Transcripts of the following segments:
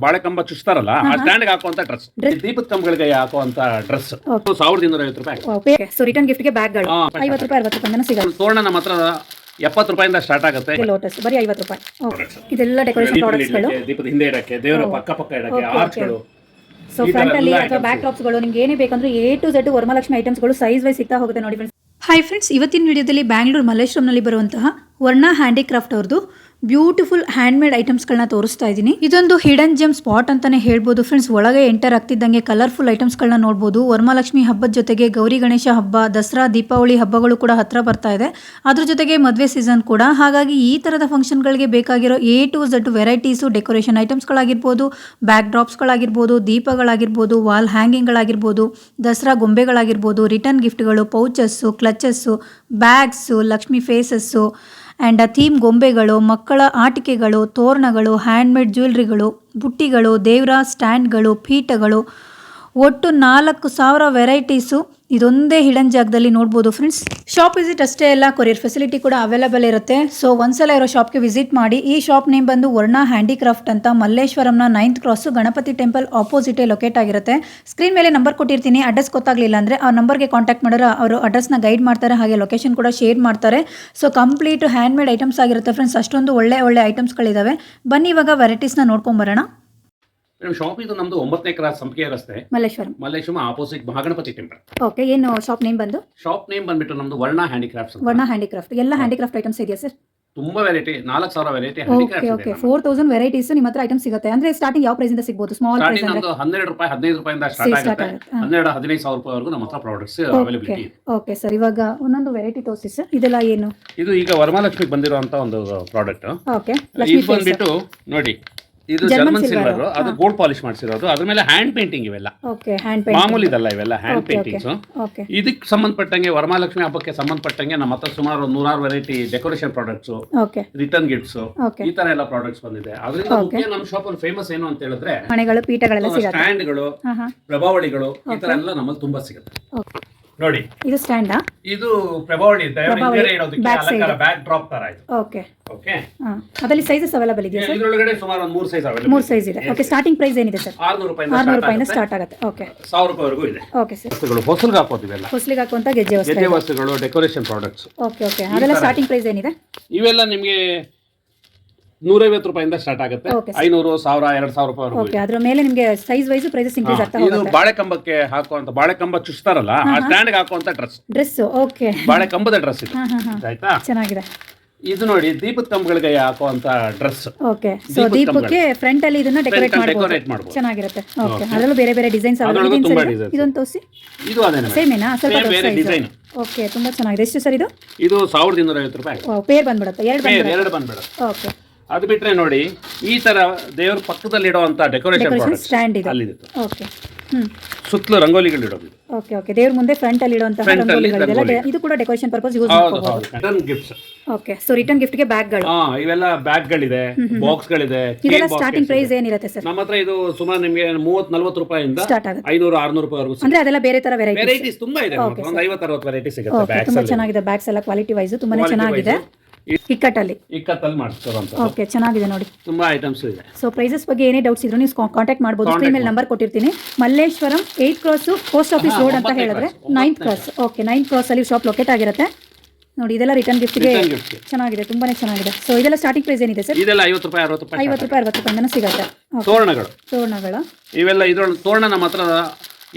ಬಾಳೆಕಂಬ ಚುಚ್ತಾರಲ್ಲ ಆ ಸ್ಟ್ಯಾಂಡ್ ಹಾಕುವಂತ ಡ್ರೆಸ್ ದೀಪದ ಕಂಬಗಳಿಗೆ ಹಾಕುವಂತ ಡ್ರೆಸ್ ಸಾವಿರದ ಇನ್ನೂರ ಐವತ್ತು ರೂಪಾಯಿ ಓಕೆ ಸೊ ರಿಟರ್ನ್ ಗಿಫ್ಟ್ಗೆ ಬ್ಯಾಗ್ಗಳು ಹಾ, ಐವತ್ತು ರೂಪಾಯಿ ಅರವತ್ತು ರೂಪಾಯಿ ಸಿಗುತ್ತೆ ತೋರಣ ನಮ್ಮ ಹತ್ರ ಎಪ್ಪತ್ತು ರೂಪಾಯಿಂದ ಸ್ಟಾರ್ಟ್ ಆಗುತ್ತೆ. ಲೋಟಸ್ ಬರೀ ಐವತ್ತು ರೂಪಾಯಿ. ಓಕೆ ಇದೆಲ್ಲ ಡೆಕೋರೇಷನ್ ಪ್ರಾಡಕ್ಟ್ಸ್ಗಳು. ದೀಪದ ಹಿಂದೆ ಇಡಕ್ಕೆ ದೇವರ ಪಕ್ಕ ಪಕ್ಕ ಇಡಕ್ಕೆ okay. ಆರ್ಚ್ಗಳು ಸೊ ಫ್ರಂಟ್ ಅಲ್ಲಿ ಅಥವಾ ಬ್ಯಾಕ್ ಟಾಪ್ಸ್ಗಳು ನಿಮ್ಗೆ ಏನೇ ಬೇಕಂದ್ರೆ ಎ ಟು ಝೆಡ್ ವರಮಲಕ್ಷ್ಮಿ ಐಟಮ್ಸ್ಗಳು ಸೈಜ್ ವೈಸ್ ಸಿಗ್ತಾ ಹೋಗುತ್ತೆ ನೋಡಿ ಫ್ರೆಂಡ್ಸ್ ಹಾಯ್ ಫ್ರೆಂಡ್ಸ್ ಇವತ್ತಿನ ವಿಡಿಯೋದಲ್ಲಿ ಬ್ಯಾಂಗ್ಳೂರು ಮಲ್ಲೇಶ್ವರಂನಲ್ಲಿ ಬರುವಂತಹ ವರ್ಣ ಹ್ಯಾಂಡಿಕ್ರಾಫ್ಟ್ ಅವ್ರದ್ದು ಬ್ಯೂಟಿಫುಲ್ ಹ್ಯಾಂಡ್ ಮೇಡ್ ಐಟಮ್ಸ್ಗಳನ್ನ ತೋರಿಸ್ತಾ ಇದ್ದೀನಿ ಇದೊಂದು ಹಿಡನ್ ಜಮ್ ಸ್ಪಾಟ್ ಅಂತಾನೆ ಹೇಳ್ಬೋದು. ಫ್ರೆಂಡ್ಸ್ ಒಳಗೆ ಎಂಟರ್ ಆಗ್ತಿದ್ದಂಗೆ ಕಲರ್ಫುಲ್ ಐಟಮ್ಸ್ಗಳನ್ನ ನೋಡ್ಬೋದು. ವರಮಹಾಲಕ್ಷ್ಮಿ ಹಬ್ಬದ ಜೊತೆಗೆ ಗೌರಿ ಗಣೇಶ ಹಬ್ಬ, ದಸರಾ, ದೀಪಾವಳಿ ಹಬ್ಬಗಳು ಕೂಡ ಹತ್ರ ಬರ್ತಾ ಇದೆ. ಅದ್ರ ಜೊತೆಗೆ ಮದುವೆ ಸೀಸನ್ ಕೂಡ. ಹಾಗಾಗಿ ಈ ಥರದ ಫಂಕ್ಷನ್ಗಳಿಗೆ ಬೇಕಾಗಿರೋ A to Z varieties decoration ಐಟಮ್ಸ್ಗಳಾಗಿರ್ಬೋದು back ಡ್ರಾಪ್ಸ್ಗಳಾಗಿರ್ಬೋದು ದೀಪಗಳಾಗಿರ್ಬೋದು ವಾಲ್ ಹ್ಯಾಂಗಿಂಗ್ಗಳಾಗಿರ್ಬೋದು ದಸರಾ ಗೊಂಬೆಗಳಾಗಿರ್ಬೋದು return ಗಿಫ್ಟ್ಗಳು pouches clutches bags Lakshmi faces and theme ಗೊಂಬೆಗಳು ಮಕ್ಕಳ ಆಟಿಕೆಗಳು ತೋರಣಗಳು ಹ್ಯಾಂಡ್ಮೇಡ್ ಜ್ಯುವೆಲ್ರಿಗಳು ಬುಟ್ಟಿಗಳು ದೇವರ ಸ್ಟ್ಯಾಂಡ್ಗಳು ಪೀಠಗಳು ಒಟ್ಟು ನಾಲ್ಕು ಸಾವಿರ ವೆರೈಟೀಸು ಇದೊಂದೇ ಹಿಡನ್ ಜಾಗದಲ್ಲಿ ನೋಡ್ಬೋದು ಫ್ರೆಂಡ್ಸ್ ಶಾಪ್ ವಿಸಿಟ್ ಅಷ್ಟೇ ಎಲ್ಲ ಕೊರಿಯರ್ ಫೆಸಿಲಿಟಿ ಕೂಡ ಅವೈಲಬಲ್ ಇರುತ್ತೆ. ಸೊ ಒಂದ್ಸಲ ಇರೋ ಶಾಪ್ಗೆ ವಿಸಿಟ್ ಮಾಡಿ, ಈ ಶಾಪ್ ನೇಮ್ ಬಂದು ವರ್ಣ ಹ್ಯಾಂಡಿಕ್ರಾಫ್ಟ್ ಅಂತ ಮಲ್ಲೇಶ್ವರಂನ ನೈನ್ತ್ ಕ್ರಾಸು ಗಣಪತಿ ಟೆಂಪಲ್ ಆಪೋಸಿಟೇ ಲೊಕೇಟ್ ಆಗಿರುತ್ತೆ. ಸ್ಕ್ರೀನ್ ಮೇಲೆ ನಂಬರ್ ಕೊಟ್ಟಿರ್ತೀನಿ ಅಡ್ರೆಸ್ ಗೊತ್ತಾಗಲಿಲ್ಲ ಅಂದರೆ ಆ ನಂಬರ್ಗೆ ಕಾಂಟ್ಯಾಕ್ಟ್ ಮಾಡಿದ್ರೆ ಅವರು ಅಡ್ರೆಸ್ನ ಗೈಡ್ ಮಾಡ್ತಾರೆ, ಹಾಗೆ ಲೊಕೇಶನ್ ಕೂಡ ಶೇರ್ ಮಾಡ್ತಾರೆ. So complete hand made items ಆಗಿರುತ್ತೆ ಫ್ರೆಂಡ್ಸ್ ಅಷ್ಟೊಂದು ಒಳ್ಳೆ ಒಳ್ಳೆ ಐಟಮ್ಸ್ಗಳಿದ್ದಾವೆ ಬನ್ನಿ ಇವಾಗ ವೆರೈಟೀಸ್ನ ನೋಡ್ಕೊಂಬರೋಣ ಶಾಪ್ ಇದು ನಮ್ದು ಒಂಬತ್ತನೇ ಕ್ರಾಸ್ ಸಂಪಿಗೆ ರಸ್ತೆ. Malleshwara. Malleshwara opposite Mahaganapati temple okay ಏನು ಶಾಪ್ ನೇಮ್ ಬಂದು? ಶಾಪ್ ನೇಮ್ ಬಂದ್ಬಿಟ್ಟು ನಮ್ದು ವರ್ಣ ಹ್ಯಾಂಡಿಕ್ರಾಫ್ಟ್ ಅಂತ. ವರ್ಣ ಹ್ಯಾಂಡಿಕ್ರಾಫ್ಟ್ ಎಲ್ಲ ಹ್ಯಾಂಡಿಕ್ರಾಫ್ಟ್ ಐಟಮ್ಸ್ ಇದೆಯಾ ಸರ್ ತುಂಬಾ ವೆರೈಟಿ ನಾಲ್ಕು ಸಾವಿರ ವೆರೈಟಿ ಓಕೆ ಓಕೆ ಇದೆ ಫೋರ್ ತೌಸಂಡ್ ವೆರೈಟೀಸ್ ನಿಮ್ಮ ಹತ್ರ ಐಟಮ್ ಸಿಗುತ್ತೆ. ಅಂದ್ರೆ ಸ್ಟಾರ್ಟಿಂಗ್ ಯಾವ ಪ್ರೈಸ್ ಇಂದ ಸಿಗ್ಬೋದು? ಸ್ಮಾಲ್ ಪ್ರೈಸ್ ಸ್ಟಾರ್ಟಿಂಗ್ ಅಂದ್ರೆ? ನಮ್ದು ಹನ್ನೆರಡು ರೂಪಾಯಿ ಹದಿನೈದು ರೂಪಾಯಿಂದ ಸ್ಟಾರ್ಟ್ ಆಗುತ್ತೆ. ಹನ್ನೆರಡು ಹದಿನೈದು ಸಾವಿರ ರೂಪಾಯಿವರೆಗೂ ನಮ್ಮ ಹತ್ರ ಪ್ರಾಡಕ್ಟ್ಸ್ ಓಕೆ ಅವೈಲಬಿಲಿಟಿ ಇದೆ. ಓಕೆ ಸರ್ ಇವಾಗ ಒಂದೊಂದು ವೆರೈಟಿ ತೋರಿಸಿ ಸರ್ ಇದೆಲ್ಲ ಏನು? ಇದು ಈಗ ವರಮಹಾಲಕ್ಷ್ಮಿಗೆ ಬಂದಿರುವಂತ ಒಂದು ಪ್ರಾಡಕ್ಟ್ ಓಕೆ ಲಕ್ಷ್ಮಿ ಇದು ಬಂದ್ಬಿಟ್ಟು ನೋಡಿ. ಇದು ಜರ್ಮನ್ ಸಿಲ್ವರ್ ಅದು ಗೋಲ್ಡ್ ಪಾಲಿಶ್ ಮಾಡಿಸಿರೋದು. ಅದ್ರ ಮೇಲೆ ಹ್ಯಾಂಡ್ ಪೇಂಟಿಂಗ್ ಇವೆಲ್ಲ. ಓಕೆ ಹ್ಯಾಂಡ್ ಮಾಮೂಲಿ ಇದಲ್ಲ ಇವೆಲ್ಲ ಹ್ಯಾಂಡ್ ಪೇಂಟಿಂಗ್ಸ್ ಓಕೆ ಇದಕ್ಕೆ ಸಂಬಂಧಪಟ್ಟಂಗೆ ವರಮಹಾಲಕ್ಷ್ಮಿ ಹಬ್ಬಕ್ಕೆ ಸಂಬಂಧಪಟ್ಟಂಗೆ ನಮ್ಮ ಹತ್ರ ಸುಮಾರು ಒಂದು ನೂರಾರು variety decoration products okay return gifts ಈ ತರ ಎಲ್ಲ ಪ್ರಾಡಕ್ಟ್ಸ್ ಬಂದಿದೆ. ಅದರಿಂದ ಮುಖ್ಯ ನಮ್ಮ ಶಾಪ್ ಅಲ್ಲಿ ಫೇಮಸ್ ಏನು ಅಂತ ಹೇಳಿದ್ರೆ ಮನೆಗಳು ಪೀಠಗಳೆಲ್ಲ ಸಿಗುತ್ತೆ. ಸ್ಟ್ಯಾಂಡ್ಗಳು ಪ್ರಭಾವಳಿಗಳು ಈ ತರ ಎಲ್ಲ ನಮ್ಮಲ್ಲಿ ತುಂಬಾ ಸಿಗುತ್ತೆ. ನೋಡಿ. ಇದು ಸ್ಟ್ಯಾಂಡಾ ಇದು ಪ್ರಭಾವಳಿ ಬ್ಯಾಕ್ ಡ್ರಾಪ್ ತರ ಇದು. ಓಕೆ ಓಕೆ ಅದರಲ್ಲಿ ಸೈಜಸ್ ಅವೈಲೇಬಲ್ ಇದೆಯಾ ಸರ್ ಇದರೊಳಗಡೆ ಸುಮಾರು ಒಂದು ಮೂರು ಸೈಜ್ ಅವೈಲೇಬಲ್ ಮೂರು ಸೈಜ್ ಇದೆ. ಓಕೆ ಸ್ಟಾರ್ಟಿಂಗ್ ಪ್ರೈಸ್ ಏನಿದೆ ಸರ್ ಆರ್ನೂರು ರೂಪಾಯಿಂದ ಆರ್ನೂರು start ರೂಪಾಯಿಂದ ಸ್ಟಾರ್ಟ್ ಆಗುತ್ತೆ. ಓಕೆ ಸಾವಿರ ರೂಪಾಯಿವರೆಗೂ ಇದೆ. ಓಕೆ ಸರ್ ವಸ್ತುಗಳು ಹೊಸಲ್ಗೆ ಹಾಕೋದು ಇವೆಲ್ಲ ಹೊಸಲಿಗೆ ಹಾಕುವಂತ ಗೆಜ್ಜೆ ವಸ್ತುಗಳು ಗೆಜ್ಜೆ ವಸ್ತುಗಳು ಡೆಕೋರೇಷನ್ ಪ್ರಾಡಕ್ಟ್ಸ್ ಓಕೆ ಓಕೆ ಅದೆಲ್ಲ ಸ್ಟಾರ್ಟಿಂಗ್ ಪ್ರೈಸ್ ಏನಿದೆ? ಇವೆಲ್ಲ ನಿಮಗೆ ನೂರೈವತ್ತು ರೂಪಾಯಿಂದ ಸ್ಟಾರ್ಟ್ ಆಗುತ್ತೆ. Okay, ಐನೂರು ಸಾವಿರ ಎರಡ್ ಸಾವಿರ ರೂಪಾಯಿ ಓಕೆ ಅದ್ರ ಮೇಲೆ ನಿಮಗೆ ಸೈಜ್ ವೈಸ್ ಪ್ರೈಸಸ್ ಇನ್ಕ್ರೀಸ್ ಹಾ, ಆಗ್ತಾ ಇದು ಹೋಗುತ್ತೆ ಬಾಳೆಕಂಬಕ್ಕೆ ಹಾಕುವಂತ ಬಾಳೆಕಂಬ ಚುಚ್ತಾರಲ್ಲ ಆ ಸ್ಟ್ಯಾಂಡ್ ಹಾಕುವಂತ ಡ್ರೆಸ್ ಡ್ರೆಸ್ ಓಕೆ ಬಾಳೆಕಂಬದ ಡ್ರೆಸ್ ಇದು. ಹಾಂ ಹಾಂ ಹಾಂ. ಆಯ್ತಾ? ಚೆನ್ನಾಗಿದೆ. ಇದು ನೋಡಿ ದೀಪದ ಕಂಬಗಳಿಗೆ ಹಾಕುವಂತ ಡ್ರೆಸ್ ಓಕೆ ಸೊ ದೀಪಕ್ಕೆ ಫ್ರಂಟ್ ಅಲ್ಲಿ ಇದನ್ನ ಡೆಕೋರೇಟ್ ಅಲ್ಲಿ ಮಾಡಬಹುದು ಚೆನ್ನಾಗಿರುತ್ತೆ. ಓಕೆ ಅದರಲ್ಲೂ ಬೇರೆ ಬೇರೆ ಡಿಸೈನ್ಸ್ ಅದ್ರೊಳಗೂ ಅವೈಲೇಬಲ್ ತುಂಬಾ ಸರ್ designs. ಇದೊಂದು ತೋರಿಸಿ? ಇದು ಅದೇನೆ. ಸೇಮೇನಾ ಸ್ವಲ್ಪ Same ಬೇರೆ ಡಿಸೈನ್ ಓಕೆ ತುಂಬಾ ಚೆನ್ನಾಗಿದೆ. ಎಷ್ಟು ಸರ್ ಇದು? ಇದು ಸಾವಿರದ ಇನ್ನೂರ ಐವತ್ತು ರೂಪಾಯಿ ಪೇರ್ ಬಂದ್ಬಿಡುತ್ತೆ. ಎರಡು ಬಂದ್ಬಿಡುತ್ತೆ. ಎರಡು ಬಂದ್ಬಿಡುತ್ತೆ. ಓಕೆ ಅದು ಬಿಟ್ರೆ ನೋಡಿ ಈ ತರ ದೇವ್ರ ಪಕ್ಕದಲ್ಲಿ ಇಡುವಂತ ಡೆಕೋರೇಷನ್ ಸ್ಟ್ಯಾಂಡ್ ಇದೆ. ಅಲ್ಲಿದೆ ಓಕೆ ಸುತ್ತಲೂ ರಂಗೋಲಿಗಳು ಇಡೋದು ಓಕೆ ಓಕೆ ದೇವ್ರ ಮುಂದೆ ಫ್ರಂಟ್ ಅಲ್ಲಿ ಅಲ್ಲಿ ರಂಗೋಲಿಗಳಿದೆಲ್ಲ ಇದು ಕೂಡ ಡೆಕೋರೇಷನ್ ಪರ್ಪಸ್ ಯೂಸ್ ಹೌದು ಮಾಡ್ಕೋಬಹುದು ಹೌದು. Return gifts okay so return ಗಿಫ್ಟ್ಗೆ ಬ್ಯಾಗ್ಗಳು ಹಾ ಇವೆಲ್ಲ ಬ್ಯಾಗ್ ಗಳಿದೆ ಬಾಕ್ಸ್ ಗಳಿದೆ ಇದೆಲ್ಲ ಸ್ಟಾರ್ಟಿಂಗ್ ಪ್ರೈಸ್ ಏನಿರುತ್ತೆ ಸರ್ ನಮ್ಮ ಹತ್ರ ಇದು ಸುಮಾರು ನಿಮಗೆ ಮೂವತ್ ನಲ್ವತ್ತು ರೂಪಾಯಿಂದ ಸ್ಟಾರ್ಟ್ ಆಗುತ್ತೆ. ಐನೂರು ಆರ್ನೂರು ರೂಪಾಯಿವರೆಗೂ ಅಂದ್ರೆ ಅದೆಲ್ಲ ಬೇರೆ ತರ ವೆರೈಟಿ ವೆರೈಟೀಸ್ ತುಂಬಾ ಇದೆ ಒಂದು ಐವತ್ತು ಅರವತ್ತು ವೆರೈಟಿ ಸಿಗುತ್ತೆ ಬ್ಯಾಗ್ಸ್ ತುಂಬಾ ಚೆನ್ನಾಗಿದೆ ಬ್ಯಾಗ್ಸ್ ಎಲ್ಲ ಕ್ವಾಲಿಟಿ ವೈಸ್ ತುಂಬಾನೇ ಚೆನ್ನಾಗಿದೆ. ಇಕ್ಕಟ್ಟಲ್ಲಿ. ಇಕ್ಕತ್ತಲ್ಲಿ ಮಾಡಿಸ್ತಾರಂತ ಓಕೆ ಚೆನ್ನಾಗಿದೆ ನೋಡಿ. ತುಂಬಾ ಐಟಮ್ಸ್ ಇದೆ. ಸೊ ಪ್ರೈಸಸ್ ಬಗ್ಗೆ ಏನೇ ಡೌಟ್ಸ್ ಇದ್ರು ನೀವು ಕಾಂಟ್ಯಾಕ್ಟ್ ಮಾಡ್ಬೋದು. ಸ್ಕ್ರೀನ್ ಮೇಲೆ ನಂಬರ್ ಕೊಟ್ಟಿರ್ತೀನಿ. Malleshwaram eight cross post office road ಅಂತ ಹೇಳಿದ್ರೆ ninth cross okay ninth cross ಅಲ್ಲಿ ಶಾಪ್ ಲೊಕೇಟ್ ಆಗಿರುತ್ತೆ. ನೋಡಿ ಇದೆಲ್ಲ ರಿಟರ್ನ್ ಗಿಫ್ಟ್ಗೆ. ಚೆನ್ನಾಗಿದೆ ತುಂಬಾನೇ ಚೆನ್ನಾಗಿದೆ. ಸೊ ಇದೆಲ್ಲ ಸ್ಟಾರ್ಟಿಂಗ್ ಪ್ರೈಸ್ ಏನಿದೆ ಸರ್ ಇದೆಲ್ಲ ಐವತ್ತು ರೂಪಾಯಿ ಅರವತ್ತು ರೂಪಾಯಿ ಐವತ್ತು ರೂಪಾಯಿ ಅರವತ್ತು ರೂಪಾಯಿ ಸಿಗುತ್ತೆ. ತೋರಣಗಳು. ತೋರಣಗಳ. ಇವೆಲ್ಲ ಇದ್ರೊಳಗೆ ತೋರಣ ನಮ್ಮ ಹತ್ರ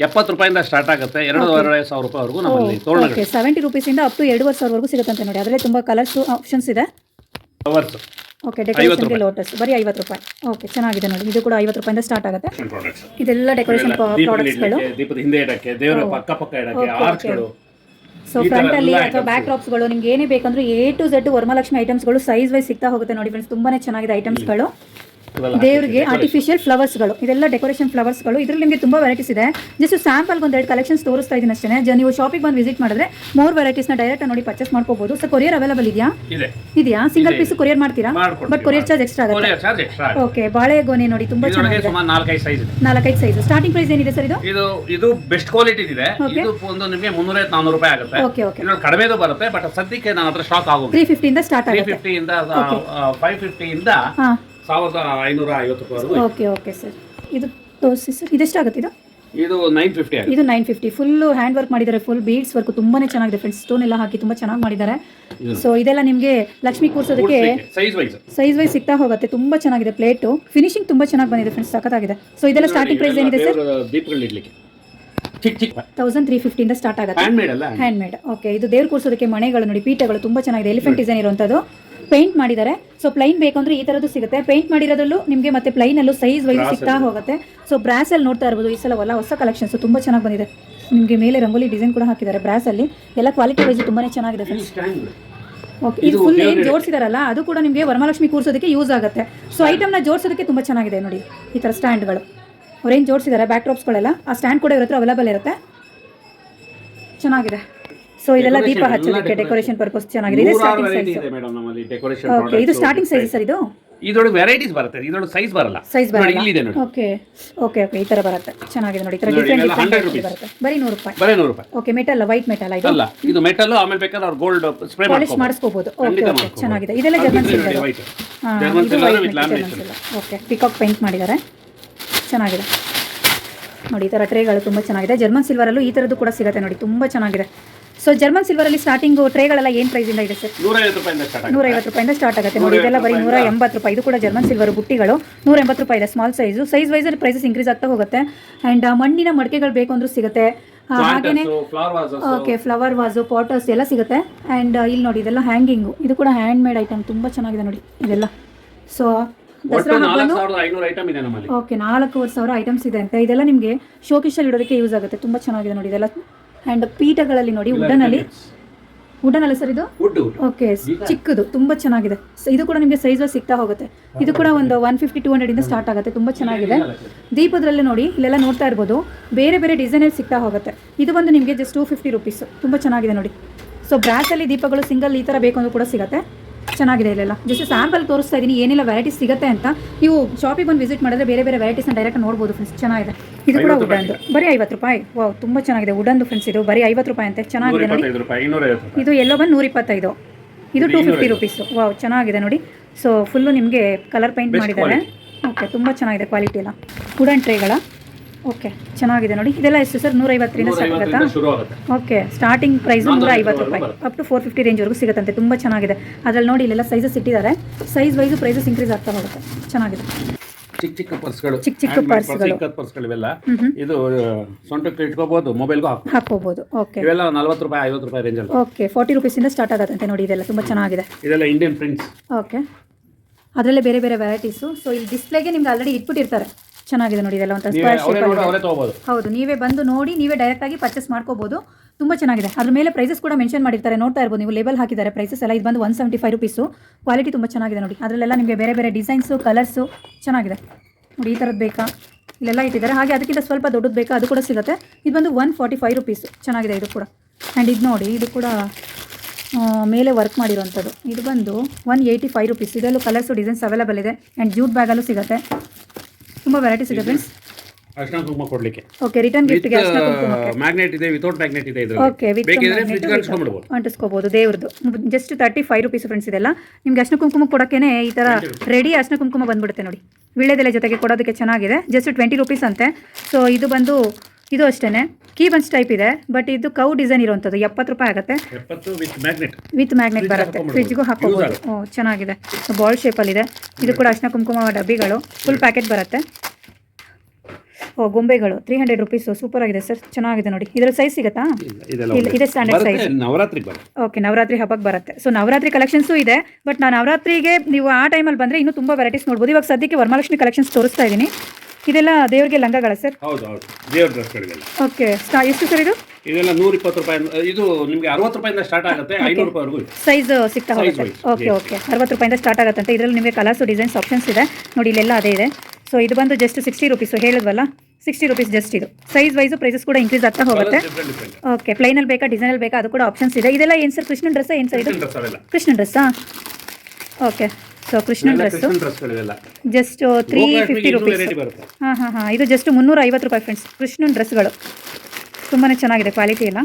ಎಪ್ಪತ್ತು ರೂಪಾಯಿಂದ ಸ್ಟಾರ್ಟ್ ಆಗುತ್ತೆ. ಎರಡೂವರೆ ಸಾವಿರ ರೂಪಾಯಿವರೆಗೂ ನಮ್ಮಲ್ಲಿ ತೋರಣಗಳು ಓಕೆ ಸೆವೆಂಟಿ ರುಪೀಸಿಂದ ಅಪ್ ಟು ಎರಡುವರೆ ಸಾವಿರವರೆಗೂ ಸಿಗುತ್ತಂತೆ ನೋಡಿ. ಅದರಲ್ಲಿ ತುಂಬ ಕಲರ್ಸ್ ಆಪ್ಷನ್ಸ್ ಇದೆ. ಫ್ಲವರ್ಸ್ ಓಕೆ ಡೆಕೋರೇಷನ್ಗೆ ಲೋಟಸ್ ಬರೀ ಐವತ್ತು ರೂಪಾಯಿ. ಓಕೆ ಚೆನ್ನಾಗಿದೆ ನೋಡಿ. ಇದು ಕೂಡ ಐವತ್ತು ರೂಪಾಯಿಂದ ಸ್ಟಾರ್ಟ್ ಆಗುತ್ತೆ. ಪ್ರಾಡಕ್ಟ್ಸ್ ಇದೆಲ್ಲ ಡೆಕೋರೇಷನ್ ಪ್ರಾಡಕ್ಟ್ಸ್ಗಳು ದೀಪದ ಹಿಂದೆ ಇಡಕ್ಕೆ ದೇವರ ಪಕ್ಕ ಪಕ್ಕ ಇಡಕ್ಕೆ ಆರ್ಚ್ಗಳು ಸೊ ಫ್ರಂಟ್ ಅಲ್ಲಿ ಅಥವಾ ಬ್ಯಾಕ್ ಡ್ರಾಪ್ಸ್ಗಳು ನಿಮ್ಗೆ ಏನೇ ಬೇಕಂದ್ರೂ ಎ ಟು ಝೆಡ್ ಐಟಮ್ಸ್ ಐಟಮ್ಸ್ಗಳು ಸೈಜ್ ವೈಸ್ ಸಿಗ್ತಾ ಹೋಗುತ್ತೆ ನೋಡಿ ಫ್ರೆಂಡ್ಸ್ ತುಂಬಾನೇ ಚೆನ್ನಾಗಿದೆ ಐಟಮ್ಸ್ಗಳು ದೇವರಿಗೆ ಆರ್ಟಿಫಿಷಿಯಲ್ ಫ್ಲವರ್ಸ್ಗಳು ಇದೆಲ್ಲ ಡೆಕೋರೇಷನ್ ಫ್ಲವರ್ಸ್ಗಳು ಇದರಲ್ಲಿ ನಿಮಗೆ ತುಂಬ ವೆರೈಟೀಸ್ ಇದೆ. ಜಸ್ಟ್ ಸ್ಯಾಂಪಲ್ ಒಂದು ಎರಡು ಕಲೆಕ್ಷನ್ಸ್ ತೋರಿಸ್ತಾ ಇದ್ದೀನಿ ಅಷ್ಟೇ ಜ ನೀವು ಶಾಪಿಗೆ ಬಂದು ವಿಸಿಟ್ ಮಾಡಿದ್ರೆ ಮೋರ್ ವೆರೈಟೀಸ್ನ ಡೈರೆಕ್ಟ್ ನೋಡಿ ಪರ್ಚೇಸ್ ಮಾಡ್ಕೋಬಹುದು ಸೊ ಕೊರಿಯರ್ ಅವೈಲಬಲ್ ಇದೆಯಾ? ಇದೆ. ಇದೆಯಾ? ಸಿಂಗಲ್ ಪೀಸ್ ಕೊರಿಯರ್ ಮಾಡ್ತೀರಾ. ಬಟ್ ಕೊರಿಯರ್ ಚಾರ್ಜ್ ಎಕ್ಸ್ಟ್ರಾ ಆಗುತ್ತೆ? ಓಕೆ ಬಾಳೆಗೊನೆ ನೋಡಿ ತುಂಬಾ ಚೆನ್ನಾಗಿದೆ. ನಾಲ್ಕೈದು ಸೈಜ್ ಸ್ಟಾರ್ಟಿಂಗ್ ಪ್ರೈಸ್ ಏನಿದೆ ಸರ್ ಇದು? ಇದು ಇದು ಬೆಸ್ಟ್ ಕ್ವಾಲಿಟಿ ಇದೆ. ಇದು ಒಂದು ನಿಮಗೆ ಮುನ್ನೂರೈವತ್ತು ನಾನ್ನೂರು ರೂಪಾಯಿ ಆಗುತ್ತೆ. ಓಕೆ ಓಕೆ ಕಡಿಮೆದು ಬರುತ್ತೆ ಬಟ್ ಸದ್ಯಕ್ಕೆ ನನ್ನ ಹತ್ರ ಸ್ಟಾಕ್ ಆಗೋದು ತ್ರೀ ಫಿಫ್ಟಿಯಿಂದ ಸ್ಟಾರ್ಟ್ ತ್ರೀ ಆಗುತ್ತೆ. ಫಿಫ್ಟಿಯಿಂದ ಫೈವ್ ಫಿಫ್ಟಿಯಿಂದ ಸಾವಿರದ ಐನೂರ ಓಕೆ ಓಕೆ ಸರ್. ಇದು ತೋರಿಸಿ ಸರ್ ಇದೆಷ್ಟಾಗುತ್ತೆ ಇದು? ಇದು ನೈನ್ ಫಿಫ್ಟಿ ಇದು nine fifty. Full hand work ಮಾಡಿದ್ದಾರೆ ಫುಲ್ ಬೀಡ್ಸ್ ವರ್ಕ್ ತುಂಬಾನೇ ಚೆನ್ನಾಗಿದೆ ಫ್ರೆಂಡ್ಸ್ ಸ್ಟೋನ್ ಎಲ್ಲ ಹಾಕಿ ತುಂಬಾ ಚೆನ್ನಾಗಿ ಮಾಡಿದ್ದಾರೆ. ಸೊ ಇದೆಲ್ಲ ನಿಮಗೆ ಲಕ್ಷ್ಮಿ ಕೂರ್ಸೋದಕ್ಕೆ ಸೈಜ್ ವೈಸ್ ಸೈಜ್ ವೈಸ್ ಸಿಗ್ತಾ ಹೋಗುತ್ತೆ ತುಂಬಾ ಚೆನ್ನಾಗಿದೆ ಪ್ಲೇಟು ಫಿನಿಶಿಂಗ್ ತುಂಬಾ ಚೆನ್ನಾಗಿ ಬಂದಿದೆ ಫ್ರೆಂಡ್ಸ್ ಸಖತ್ತಾಗಿದೆ. ಸೊ ಇದೆಲ್ಲ ಸ್ಟಾರ್ಟಿಂಗ್ ಪ್ರೈಸ್ ಏನಿದೆ ಸರ್? ದೀಪಗಳು ಇಡ್ಲಿಕ್ಕೆ. ತೌಸಂಡ್ ತ್ರೀ ಫಿಫ್ಟಿಯಿಂದ ಸ್ಟಾರ್ಟ್ ಆಗುತ್ತೆ. ಹ್ಯಾಂಡ್ ಮೇಡ್ ಓಕೆ ಇದು ದೇವ್ರು ಕೂರ್ಸೋದಕ್ಕೆ ಮನೆಗಳು ನೋಡಿ ಪೀಠಗಳು ತುಂಬಾ ಚೆನ್ನಾಗಿದೆ ಎಲಿಫೆಂಟ್ ಡಿಸೈನ್ ಇರುವಂಥದ್ದು ಪೇಂಟ್ ಮಾಡಿದ್ದಾರೆ. ಸೊ ಪ್ಲೈನ್ ಬೇಕಂದ್ರೆ ಈ ತರದ್ದು ಸಿಗುತ್ತೆ. ಪೇಂಟ್ ಮಾಡಿರೋದ್ರಲ್ಲೂ ನಿಮಗೆ ಮತ್ತೆ ಪ್ಲೈನ್ ಅಲ್ಲೂ ಸೈಜ್ ವೈಸ್ ಸಿಗ್ತಾ ಹೋಗುತ್ತೆ. ಸೊ ಬ್ರಾಸ್ ಅಲ್ಲಿ ನೋಡ್ತಾ ಇರ್ಬೋದು. ಈ ಸಲ ಹೊಲ ಹೊಸ ಕಲೆಕ್ಷನ್ಸ್ ತುಂಬಾ ಚೆನ್ನಾಗಿ ಬಂದಿದೆ. ನಿಮಗೆ ಮೇಲೆ ರಂಗೋಲಿ ಡಿಸೈನ್ ಕೂಡ ಹಾಕಿದ್ದಾರೆ ಬ್ರಾಸ್ ಅಲ್ಲಿ. ಎಲ್ಲ ಕ್ವಾಲಿಟಿ ವೈಸ್ ತುಂಬಾನೇ ಚೆನ್ನಾಗಿದೆ ಫ್ರೆಂಡ್ಸ್ ಓಕೆ ಇದು ಫುಲ್ ಏನು ಜೋಡಿಸಿದಾರಲ್ಲ ಅದು ಕೂಡ ನಿಮಗೆ ವರಮಹಾಲಕ್ಷ್ಮಿ ಕೂರಿಸೋದಕ್ಕೆ ಯೂಸ್ ಆಗುತ್ತೆ. ಸೊ ಐಟಮ್ನ ಜೋಡಿಸೋದಕ್ಕೆ ತುಂಬ ಚೆನ್ನಾಗಿದೆ ನೋಡಿ. ಈ ಥರ ಸ್ಟ್ಯಾಂಡ್ಗಳು ಅವ್ರೇನು ಜೋಡಿಸಿದ್ದಾರೆ ಬ್ಯಾಕ್ ಡ್ರಾಪ್ಸ್ಗಳೆಲ್ಲ ಆ ಸ್ಟ್ಯಾಂಡ್ ಕೂಡ ಇವ್ರ ಹತ್ರ ಅವೈಲೇಬಲ್ ಇರುತ್ತೆ. ಚೆನ್ನಾಗಿದೆ. ಸೊ ಇದೆಲ್ಲ ದೀಪ ಹಚ್ಚೋದಕ್ಕೆ ಡೆಕೋರೇಷನ್ ಪರ್ಪಸ್ ಚೆನ್ನಾಗಿದೆ. ಇದೆ ಸ್ಟಾರ್ಟಿಂಗ್ ಸೈಜ್ ಇದೆ ಮೇಡಮ್ ನಮ್ಮಲ್ಲಿ ಡೆಕೋರೇಷನ್ ಓಕೆ ಇದು ಸ್ಟಾರ್ಟಿಂಗ್ ಸೈಜ್ ಸರ್ ಇದು? ಇದರೊಳಗೆ ವೆರೈಟೀಸ್ ಬರುತ್ತೆ ಇದರೊಳಗೆ ಸೈಜ್ ಬರಲ್ಲ. ಸೈಜ್ ನೋಡಿ ಬರಲ್ಲ ಇಲ್ಲಿದೆ ನೋಡಿ. ಓಕೆ ಓಕೆ ಓಕೆ ಈ ತರ ಬರುತ್ತೆ. ಚೆನ್ನಾಗಿದೆ ನೋಡಿ ಈ ತರ ಡಿಫರೆಂಟ್ ಡಿಫರೆಂಟ್ 100 ಬರುತ್ತೆ. ಬರಿ 100 ರೂಪಾಯಿ. ಬರಿ 100 ರೂಪಾಯಿ. ಓಕೆ ಮೆಟಲ್ ವೈಟ್ ಮೆಟಲ್ ಇದು? ಅಲ್ಲ ಇದು ಮೆಟಲ್ ಆಮೇಲೆ ಬೇಕಾದ್ರೆ ಅವರು ಗೋಲ್ಡ್ ಸ್ಪ್ರೇ ಪಾಲಿಶ್ ಮಾಡಿಸ್ಕೋಬಹುದು ಓಕೆ ಓಕೆ ಚೆನ್ನಾಗಿದೆ. ಇದೆಲ್ಲ German silver white German silver with lamination okay peacock paint ಮಾಡಿದ್ದಾರೆ. ಚೆನ್ನಾಗಿದೆ. ನೋಡಿ ಈ ತರ ಟ್ರೇಗಳು ತುಂಬಾ ಚೆನ್ನಾಗಿದೆ. ಜರ್ಮನ್ ಸಿಲ್ವರಲ್ಲೂ ಈ ತರದ್ದು ಕೂಡ ಸಿಗುತ್ತೆ ನೋಡಿ ತುಂಬಾ ಚೆನ್ನಾಗಿದೆ. ಸೊ ಜರ್ಮನ್ ಸಿಲ್ವರ್ ಅಲ್ಲಿ ಸ್ಟಾರ್ಟಿಂಗ್ ಟ್ರೇಗಳೆಲ್ಲ ಏನು ಇಂದ ಇದೆ ಸರ್ ನೂರ ಐವತ್ತು ರೂಪಾಯಿಂದ ಸ್ಟಾರ್ಟ್ ಆಗುತ್ತೆ. ನೋಡಿ ಇದೆಲ್ಲ ಬರೀ ನೂರ ಎಂಬತ್ತು ರೂಪಾಯಿ. ಇದು ಕೂಡ ಜರ್ಮನ್ ಸಿಲ್ವರ್ ಬುಟ್ಟಿಗಳು. ನೂರ ಎಂಬತ್ತು ರೂಪಾಯಿ ಇದೆ ಸ್ಮಾಲ್ ಸೈಜು ಸೈಜ್ ವೈಸಲ್ಲಿ ಪ್ರೈಸಸ್ ಇನ್ಕ್ರೀಸ್ ಆಗ್ತಾ ಹೋಗುತ್ತೆ. ಅಂಡ್ ಮಣ್ಣಿನ ಮಡಿಕೆಗಳು ಬೇಕು ಅಂದ್ರೂ ಸಿಗುತ್ತೆ. ಹಾಗೇನೆ ಓಕೆ ಫ್ಲವರ್ ವಾಸು ಪಾಟರ್ಸ್ ಎಲ್ಲ ಸಿಗುತ್ತೆ. ಅಂಡ್ ಇಲ್ಲಿ ನೋಡಿ ಇದೆಲ್ಲ ಹ್ಯಾಂಗಿಂಗು ಇದು ಕೂಡ ಹ್ಯಾಂಡ್ ಮೇಡ್ ಐಟಮ್ ತುಂಬಾ ಚೆನ್ನಾಗಿದೆ ನೋಡಿ ಇದೆಲ್ಲ. ಸೊ ದಸರಾ ಓಕೆ ನಾಲ್ಕೂವರೆ ಸಾವಿರ ಐಟಮ್ಸ್ ಇದೆ ಅಂತ. ಇದೆಲ್ಲ ನಿಮಗೆ ಶೋಕೇಶಲ್ಲಿ ಇಡೋದಕ್ಕೆ ಯೂಸ್ ಆಗುತ್ತೆ. ತುಂಬಾ ಚೆನ್ನಾಗಿದೆ ನೋಡಿ ಇದೆಲ್ಲ. ಆ್ಯಂಡ್ ಪೀಠಗಳಲ್ಲಿ ನೋಡಿ ವುಡನಲ್ಲಿ ವುಡನಲ್ಲಿ ಸರ್ ಇದು? ಓಕೆ ಚಿಕ್ಕದು ತುಂಬ ಚೆನ್ನಾಗಿದೆ. ಇದು ಕೂಡ ನಿಮಗೆ ಸೈಜ್ ಸಿಗ್ತಾ ಹೋಗುತ್ತೆ. ಇದು ಕೂಡ ಒಂದು ಒನ್ ಫಿಫ್ಟಿ ಟೂ ಹಂಡ್ರೆಡಿಂದ ಸ್ಟಾರ್ಟ್ ಆಗುತ್ತೆ ತುಂಬ ಚೆನ್ನಾಗಿದೆ. ದೀಪದ್ರಲ್ಲಿ ನೋಡಿ ಇಲ್ಲೆಲ್ಲ ನೋಡ್ತಾ ಇರ್ಬೋದು. ಬೇರೆ ಬೇರೆ ಡಿಸೈನಲ್ಲಿ ಸಿಗ್ತಾ ಹೋಗುತ್ತೆ. ಇದು ಬಂದು ನಿಮಗೆ ಜಸ್ಟ್ ಟೂ ಫಿಫ್ಟಿ ರುಪೀಸ್ ತುಂಬ ಚೆನ್ನಾಗಿದೆ ನೋಡಿ. ಸೊ ಬ್ರ್ಯಾಸಲ್ಲಿ ದೀಪಗಳು ಸಿಂಗಲ್ ಈ ಥರ ಬೇಕು ಅಂದ್ರೂ ಕೂಡ ಸಿಗುತ್ತೆ. ಚೆನ್ನಾಗಿದೆ ಇಲ್ಲೆಲ್ಲ. ಜಸ್ಟ್ ಸ್ಯಾಂಪಲ್ ತೋರಿಸ್ತಾ ಇದ್ದೀನಿ ಏನೆಲ್ಲ ವೆರೈಟಿ ಸಿಗುತ್ತೆ ಅಂತ. ನೀವು ಶಾಪಿಗೆ ಬಂದು ವಿಸಿಟ್ ಮಾಡಿದ್ರೆ ಬೇರೆ ಬೇರೆ ವೆರೈಟೀಸ್ನ ಡೈರೆಕ್ಟ್ ನೋಡ್ಬೋದು ಫ್ರೆಂಡ್ಸ್ ಚೆನ್ನಾಗಿದೆ. ಇದು ಕೂಡ ವುಡನ್ದು ಬರೀ ಐವತ್ತು ರೂಪಾಯಿ? ವಾವ್ ತುಂಬ ಚೆನ್ನಾಗಿದೆ ವುಡನ್ದು ಫ್ರೆಂಡ್ಸ್ ಇದು. ಬರೀ ಐವತ್ತು ರೂಪಾಯಿ ಅಂತೆ ಚೆನ್ನಾಗಿದೆ ನೋಡಿ. ಇದು ಎಲ್ಲೋ ಬಂದು ನೂರ ಇಪ್ಪತ್ತೈದು ಇದು ಟೂ ಫಿಫ್ಟಿ ರುಪೀಸು ವಾವ್ ಚೆನ್ನಾಗಿದೆ ನೋಡಿ. ಸೊ ಫುಲ್ಲು ನಿಮಗೆ ಕಲರ್ ಪೇಂಟ್ ಮಾಡಿದ್ದಾರೆ. ಓಕೆ ತುಂಬ ಚೆನ್ನಾಗಿದೆ ಕ್ವಾಲಿಟಿ ಎಲ್ಲ. ವುಡನ್ ಟ್ರೇಗಳ ಓಕೆ ಚೆನ್ನಾಗಿದೆ ನೋಡಿ. ಇದೆಲ್ಲ ಎಷ್ಟು ಸರ್? ನೂರೈವತ್ತರಿಂದ ಸ್ಟಾರ್ಟ್ ಆಗುತ್ತಾ? ಶುರು ಆಗುತ್ತೆ. ಓಕೆ ಸ್ಟಾರ್ಟಿಂಗ್ ಪ್ರೈಸ್ ನೂರ ಐವತ್ತು ರೂಪಾಯಿ. ಅಪ್ ಟು ಫೋರ್ ಫಿಫ್ಟಿ ರೇಂಜ್ವರೆಗೂ ಸಿಗುತ್ತಂತೆ ತುಂಬ ಚೆನ್ನಾಗಿದೆ. ಅದರಲ್ಲಿ ನೋಡಿ ಇಲ್ಲೆಲ್ಲ ಸೈಜಸ್ ಇಟ್ಟಿದ್ದಾರೆ. ಸೈಜ್ ವೈಸು ಪ್ರೈಸಸ್ ಇನ್ಕ್ರೀಸ್ ಆಗ್ತಾ ಹೋಗುತ್ತೆ. ಚೆನ್ನಾಗಿದೆ. ಚಿಕ್ಕ ಚಿಕ್ಕ ಪರ್ಸ್ಗಳು ಚಿಕ್ಕ ಚಿಕ್ಕ ಪರ್ಸ್ಗಳು. ಚಿಕ್ಕ ಪರ್ಸ್ಗಳಿವೆಲ್ಲ ಇದು ಸೊಂಟಕ್ಕೆ ಇಟ್ಕೋಬಹುದು ಮೊಬೈಲ್ಗೂ ಹಾಕೋಬಹುದು ಓಕೆ. ಇವೆಲ್ಲ ನಲ್ವತ್ತು ರೂಪಾಯಿ ಐವತ್ತು ರೂಪಾಯಿ ರೇಂಜಲ್ಲಿ ಓಕೆ ಫಾರ್ಟಿ ಇಂದ ಸ್ಟಾರ್ಟ್ ಆಗತ್ತಂತೆ ನೋಡಿ ಇದೆಲ್ಲ ತುಂಬಾ ಚೆನ್ನಾಗಿದೆ. ಇದೆಲ್ಲ ಇಂಡಿಯನ್ ಪ್ರಿಂಟ್ಸ್ ಓಕೆ. ಅದರಲ್ಲೇ ಬೇರೆ ಬೇರೆ ವೆರೈಟೀಸು ಸೊ ಇಲ್ಲಿ ಡಿಸ್ಪ್ಲೇಗೆ ನಿಮ್ಗೆ ಆಲ್ರೆಡಿ ಇಟ್ಬಿಟ್ಟಿರ್ತಾರೆ. ಚೆನ್ನಾಗಿದೆ ನೋಡಿ ಇದೆಲ್ಲ ಒಂಥರ ಸ್ಕ್ವೇರ್ ಶೇಪ್ ಹೌದು ನೀವೇ ಬಂದು ನೋಡಿ ನೀವೇ ಡೈರೆಕ್ಟ್ ಆಗಿ ಪರ್ಚೇಸ್ ಮಾಡ್ಕೋಬಹುದು ತುಂಬಾ ಚೆನ್ನಾಗಿದೆ. ಅದ್ರ ಮೇಲೆ ಪ್ರೈಸಸ್ ಕೂಡ ಮೆನ್ಷನ್ ಮಾಡಿರ್ತಾರೆ ನೋಡ್ತಾ ಇರ್ಬೋದು ನೀವು ಲೇಬಲ್ ಹಾಕಿದ್ದಾರೆ ಪ್ರೈಸಸ್ ಎಲ್ಲ ಇದು ಬಂದು one seventy five rupees quality ತುಂಬಾ ಚೆನ್ನಾಗಿದೆ ನೋಡಿ. ಅದರಲ್ಲೆಲ್ಲ ನಿಮಗೆ ಬೇರೆ ಬೇರೆ ಡಿಸೈನ್ಸು ಕಲರ್ಸು ಚೆನ್ನಾಗಿದೆ. ನೋಡಿ ಈ ಥರದ್ದು ಬೇಕಾ? ಇಲ್ಲೆಲ್ಲ ಇಟ್ಟಿದ್ದಾರೆ. ಹಾಗೆ ಅದಕ್ಕಿಂತ ಸ್ವಲ್ಪ ದೊಡ್ಡದು ಬೇಕಾ? ಅದು ಕೂಡ ಸಿಗುತ್ತೆ. ಇದು ಬಂದು ಒನ್ ಫಾರ್ಟಿ ಫೈವ್ ರುಪೀಸು ಚೆನ್ನಾಗಿದೆ ಇದು ಕೂಡ. ಆ್ಯಂಡ್ ಇದು ನೋಡಿ ಇದು ಕೂಡ ಮೇಲೆ ವರ್ಕ್ ಮಾಡಿರೋವಂಥದ್ದು. ಇದು ಬಂದು ಒನ್ ಏಯ್ಟಿ ಫೈವ್ ರುಪೀಸ್ ಇದರಲ್ಲೂ ಕಲರ್ಸು ಡಿಸೈನ್ಸ್ ಅವೈಲೇಬಲ್ ಇದೆ. ಆ್ಯಂಡ್ ಜೂಟ್ ಬ್ಯಾಗಲ್ಲೂ ಸಿಗುತ್ತೆ. ತುಂಬ ವೆರೈಟೀಸ್ ಇದೆ ಫ್ರೆಂಡ್ಸ್ ಅರ್ಶನ ಕುಂಕುಮ ಕೊಡ್ಲಿಕ್ಕೆ. ಓಕೆ ರಿಟರ್ನ್ ಗಿಫ್ಟ್ಗೆ ಅರ್ಶನ ಕುಂಕುಮಕ್ಕೆ ಮ್ಯಾಗ್ನೆಟ್ ಇದೆ ವಿಥೌಟ್ ಮ್ಯಾಗ್ನೆಟ್ ಇದೆ ಓಕೆ ವಿಥ್ ವಿತ್ ಬೇಕಿದ್ರೆ ಫ್ರಿಜ್ ಅಂಟಿಸ್ಕೊಂಡ್ಬಿಡ್ಬೋದು ಅಂಟಿಸ್ಕೋಬೋದು ದೇವ್ರದ್ದು. Just thirty five rupees friends ಇದೆಲ್ಲ. ನಿಮ್ಗೆ ಅರ್ಶನ ಕುಂಕುಮ ಕೊಡೋಕ್ಕೇನೆ ಈ ತರ ರೆಡಿ ಅರ್ಶನ ಕುಂಕುಮ ಬಂದ್ಬಿಡುತ್ತೆ ನೋಡಿ. ವಿಳ್ಳೆದೆಲೆ ಜೊತೆಗೆ ಕೊಡೋದಕ್ಕೆ ಚೆನ್ನಾಗಿದೆ. ಜಸ್ಟ್ ಟ್ವೆಂಟಿ ರುಪೀಸ್ ಅಂತೆ. ಸೊ ಇದು ಬಂದು ಇದು ಅಷ್ಟೇ ಕೀ ಬನ್ಸ್ ಟೈಪ್ ಇದೆ ಬಟ್ ಇದು ಕೌ ಡಿಸೈನ್ ಇರುವಂಥದ್ದು. ಎಪ್ಪತ್ತು ರೂಪಾಯಿ ಆಗುತ್ತೆ. ವಿತ್ ಮ್ಯಾಗ್ನೆಟ್ ಬರುತ್ತೆ. ಫ್ರಿಜ್ ಫ್ರಿಜ್ಗೂ ಹಾಕೋಬಹುದು ಓ ಚೆನ್ನಾಗಿದೆ. ಬಾಲ್ ಶೇಪಲ್ಲಿದೆ ಇದು. ಕೂಡ ಅರ್ಶಿನ ಕುಂಕುಮ ಡಬ್ಬಿಗಳು. ಫುಲ್ ಪ್ಯಾಕೆಟ್ ಬರುತ್ತೆ. ಓ ಗೊಂಬೆಗಳು. ತ್ರೀ ಹಂಡ್ರೆಡ್ ರುಪೀಸು ಸೂಪರ್ ಆಗಿದೆ ಸರ್ ಚೆನ್ನಾಗಿದೆ ನೋಡಿ. ಇದ್ರ ಸೈಜ್ ಸಿಗುತ್ತಾ? ಇದೆ ಸ್ಟ್ಯಾಂಡರ್ಡ್ ಸೈಜ್ ನವರಾತ್ರಿಗೆ ಓಕೆ ನವರಾತ್ರಿ ಹಬ್ಬಕ್ಕೆ ಬರುತ್ತೆ. ಸೊ ನವರಾತ್ರಿ ಕಲೆಕ್ಷನ್ಸು ಇದೆ ಬಟ್ ನಾನು ನವರಾತ್ರಿಗೆ ನೀವು ಆ ಟೈಮಲ್ಲಿ ಬಂದರೆ ಇನ್ನೂ ತುಂಬ ವೆರೈಟೀಸ್ ನೋಡ್ಬೋದು. ಇವಾಗ ಸದ್ಯಕ್ಕೆ ವರಮಹಾಲಕ್ಷ್ಮಿ ಕಲೆಕ್ಷನ್ಸ್ ತೋರಿಸ್ತಾ ಇದ್ದೀನಿ. ಇದೆಲ್ಲ ದೇವರಿಗೆ ಲಂಗಗಳ ಸರ್? ಹೌದು ಹೌದು. ದೇವ್ರ ಡ್ರೆಸ್ಗಳಿಗೆಲ್ಲ ಓಕೆ. ಎಷ್ಟು ಸರ್ ಇದು? ಇದೆಲ್ಲ ನೂರ ಇಪ್ಪತ್ತು ರೂಪಾಯಿ ಇದು ನಿಮಗೆ ಅರವತ್ತು ರೂಪಾಯಿಂದ ಸ್ಟಾರ್ಟ್ ಆಗುತ್ತೆ ಐನೂರು ರೂಪಾಯಿವರೆಗೂ ಇದೆ. ಸೈಜ್ ಸಿಗ್ತಾ ಹೋಗುತ್ತೆ. Wise, okay okay. ಅರವತ್ತು ರೂಪಾಯಿಂದ ಸ್ಟಾರ್ಟ್ ಆಗುತ್ತಂತೆ. ಇದರಲ್ಲಿ ನಿಮಗೆ ಕಲರ್ಸು ಡಿಸೈನ್ಸ್ ಆಪ್ಷನ್ಸ್ ಇದೆ. ನೋಡಿ ಇಲ್ಲೆಲ್ಲ ಅದೇ ಇದೆ. ಸೊ ಇದು ಬಂದು ಜಸ್ಟ್ ಸಿಕ್ಸ್ಟಿ ರುಪೀಸು ಹೇಳಿದ್ವಲ್ಲ? ಸಿಕ್ಸ್ಟಿ ರುಪೀಸ್ ಜಸ್ಟ್ ಇದು. ಸೈಜ್ ವೈಸು ಪ್ರೈಸಸ್ ಕೂಡ ಇನ್ಕ್ರೀಸ್ ಆಗ್ತಾ ಹೋಗುತ್ತೆ. Okay plain okay. ಪ್ಲೈನಲ್ಲಿ ಬೇಕಾ ಡಿಸೈನಲ್ಲಿ ಬೇಕಾ ಅದು ಕೂಡ ಆಪ್ಷನ್ಸ್ ಇದೆ. ಇದೆಲ್ಲ ಏನು ಸರ್ ಕೃಷ್ಣನ್ ಡ್ರೆಸ್ ಏನು ಸರ್ ಇದು? ಅವೆಲ್ಲ ಕೃಷ್ಣನ್ ಡ್ರೆಸ್ಸಾ ಓಕೆ. ಸೊ ಕೃಷ್ಣನ್ ಡ್ರೆಸ್ಸು ಡ್ರೆಸ್ಗಳಿವೆಲ್ಲ ಜಸ್ಟ್ ತ್ರೀ ಫಿಫ್ಟಿ ರುಪೀಸ್ ಹಾಂ ಹಾಂ ಹಾಂ. ಇದು ಜಸ್ಟ್ ಮುನ್ನೂರ ಐವತ್ತು ರೂಪಾಯಿ ಫ್ರೆಂಡ್ಸ್ ಕೃಷ್ಣನ್ ಡ್ರೆಸ್ಗಳು ತುಂಬಾ ಚೆನ್ನಾಗಿದೆ ಕ್ವಾಲಿಟಿ ಎಲ್ಲ.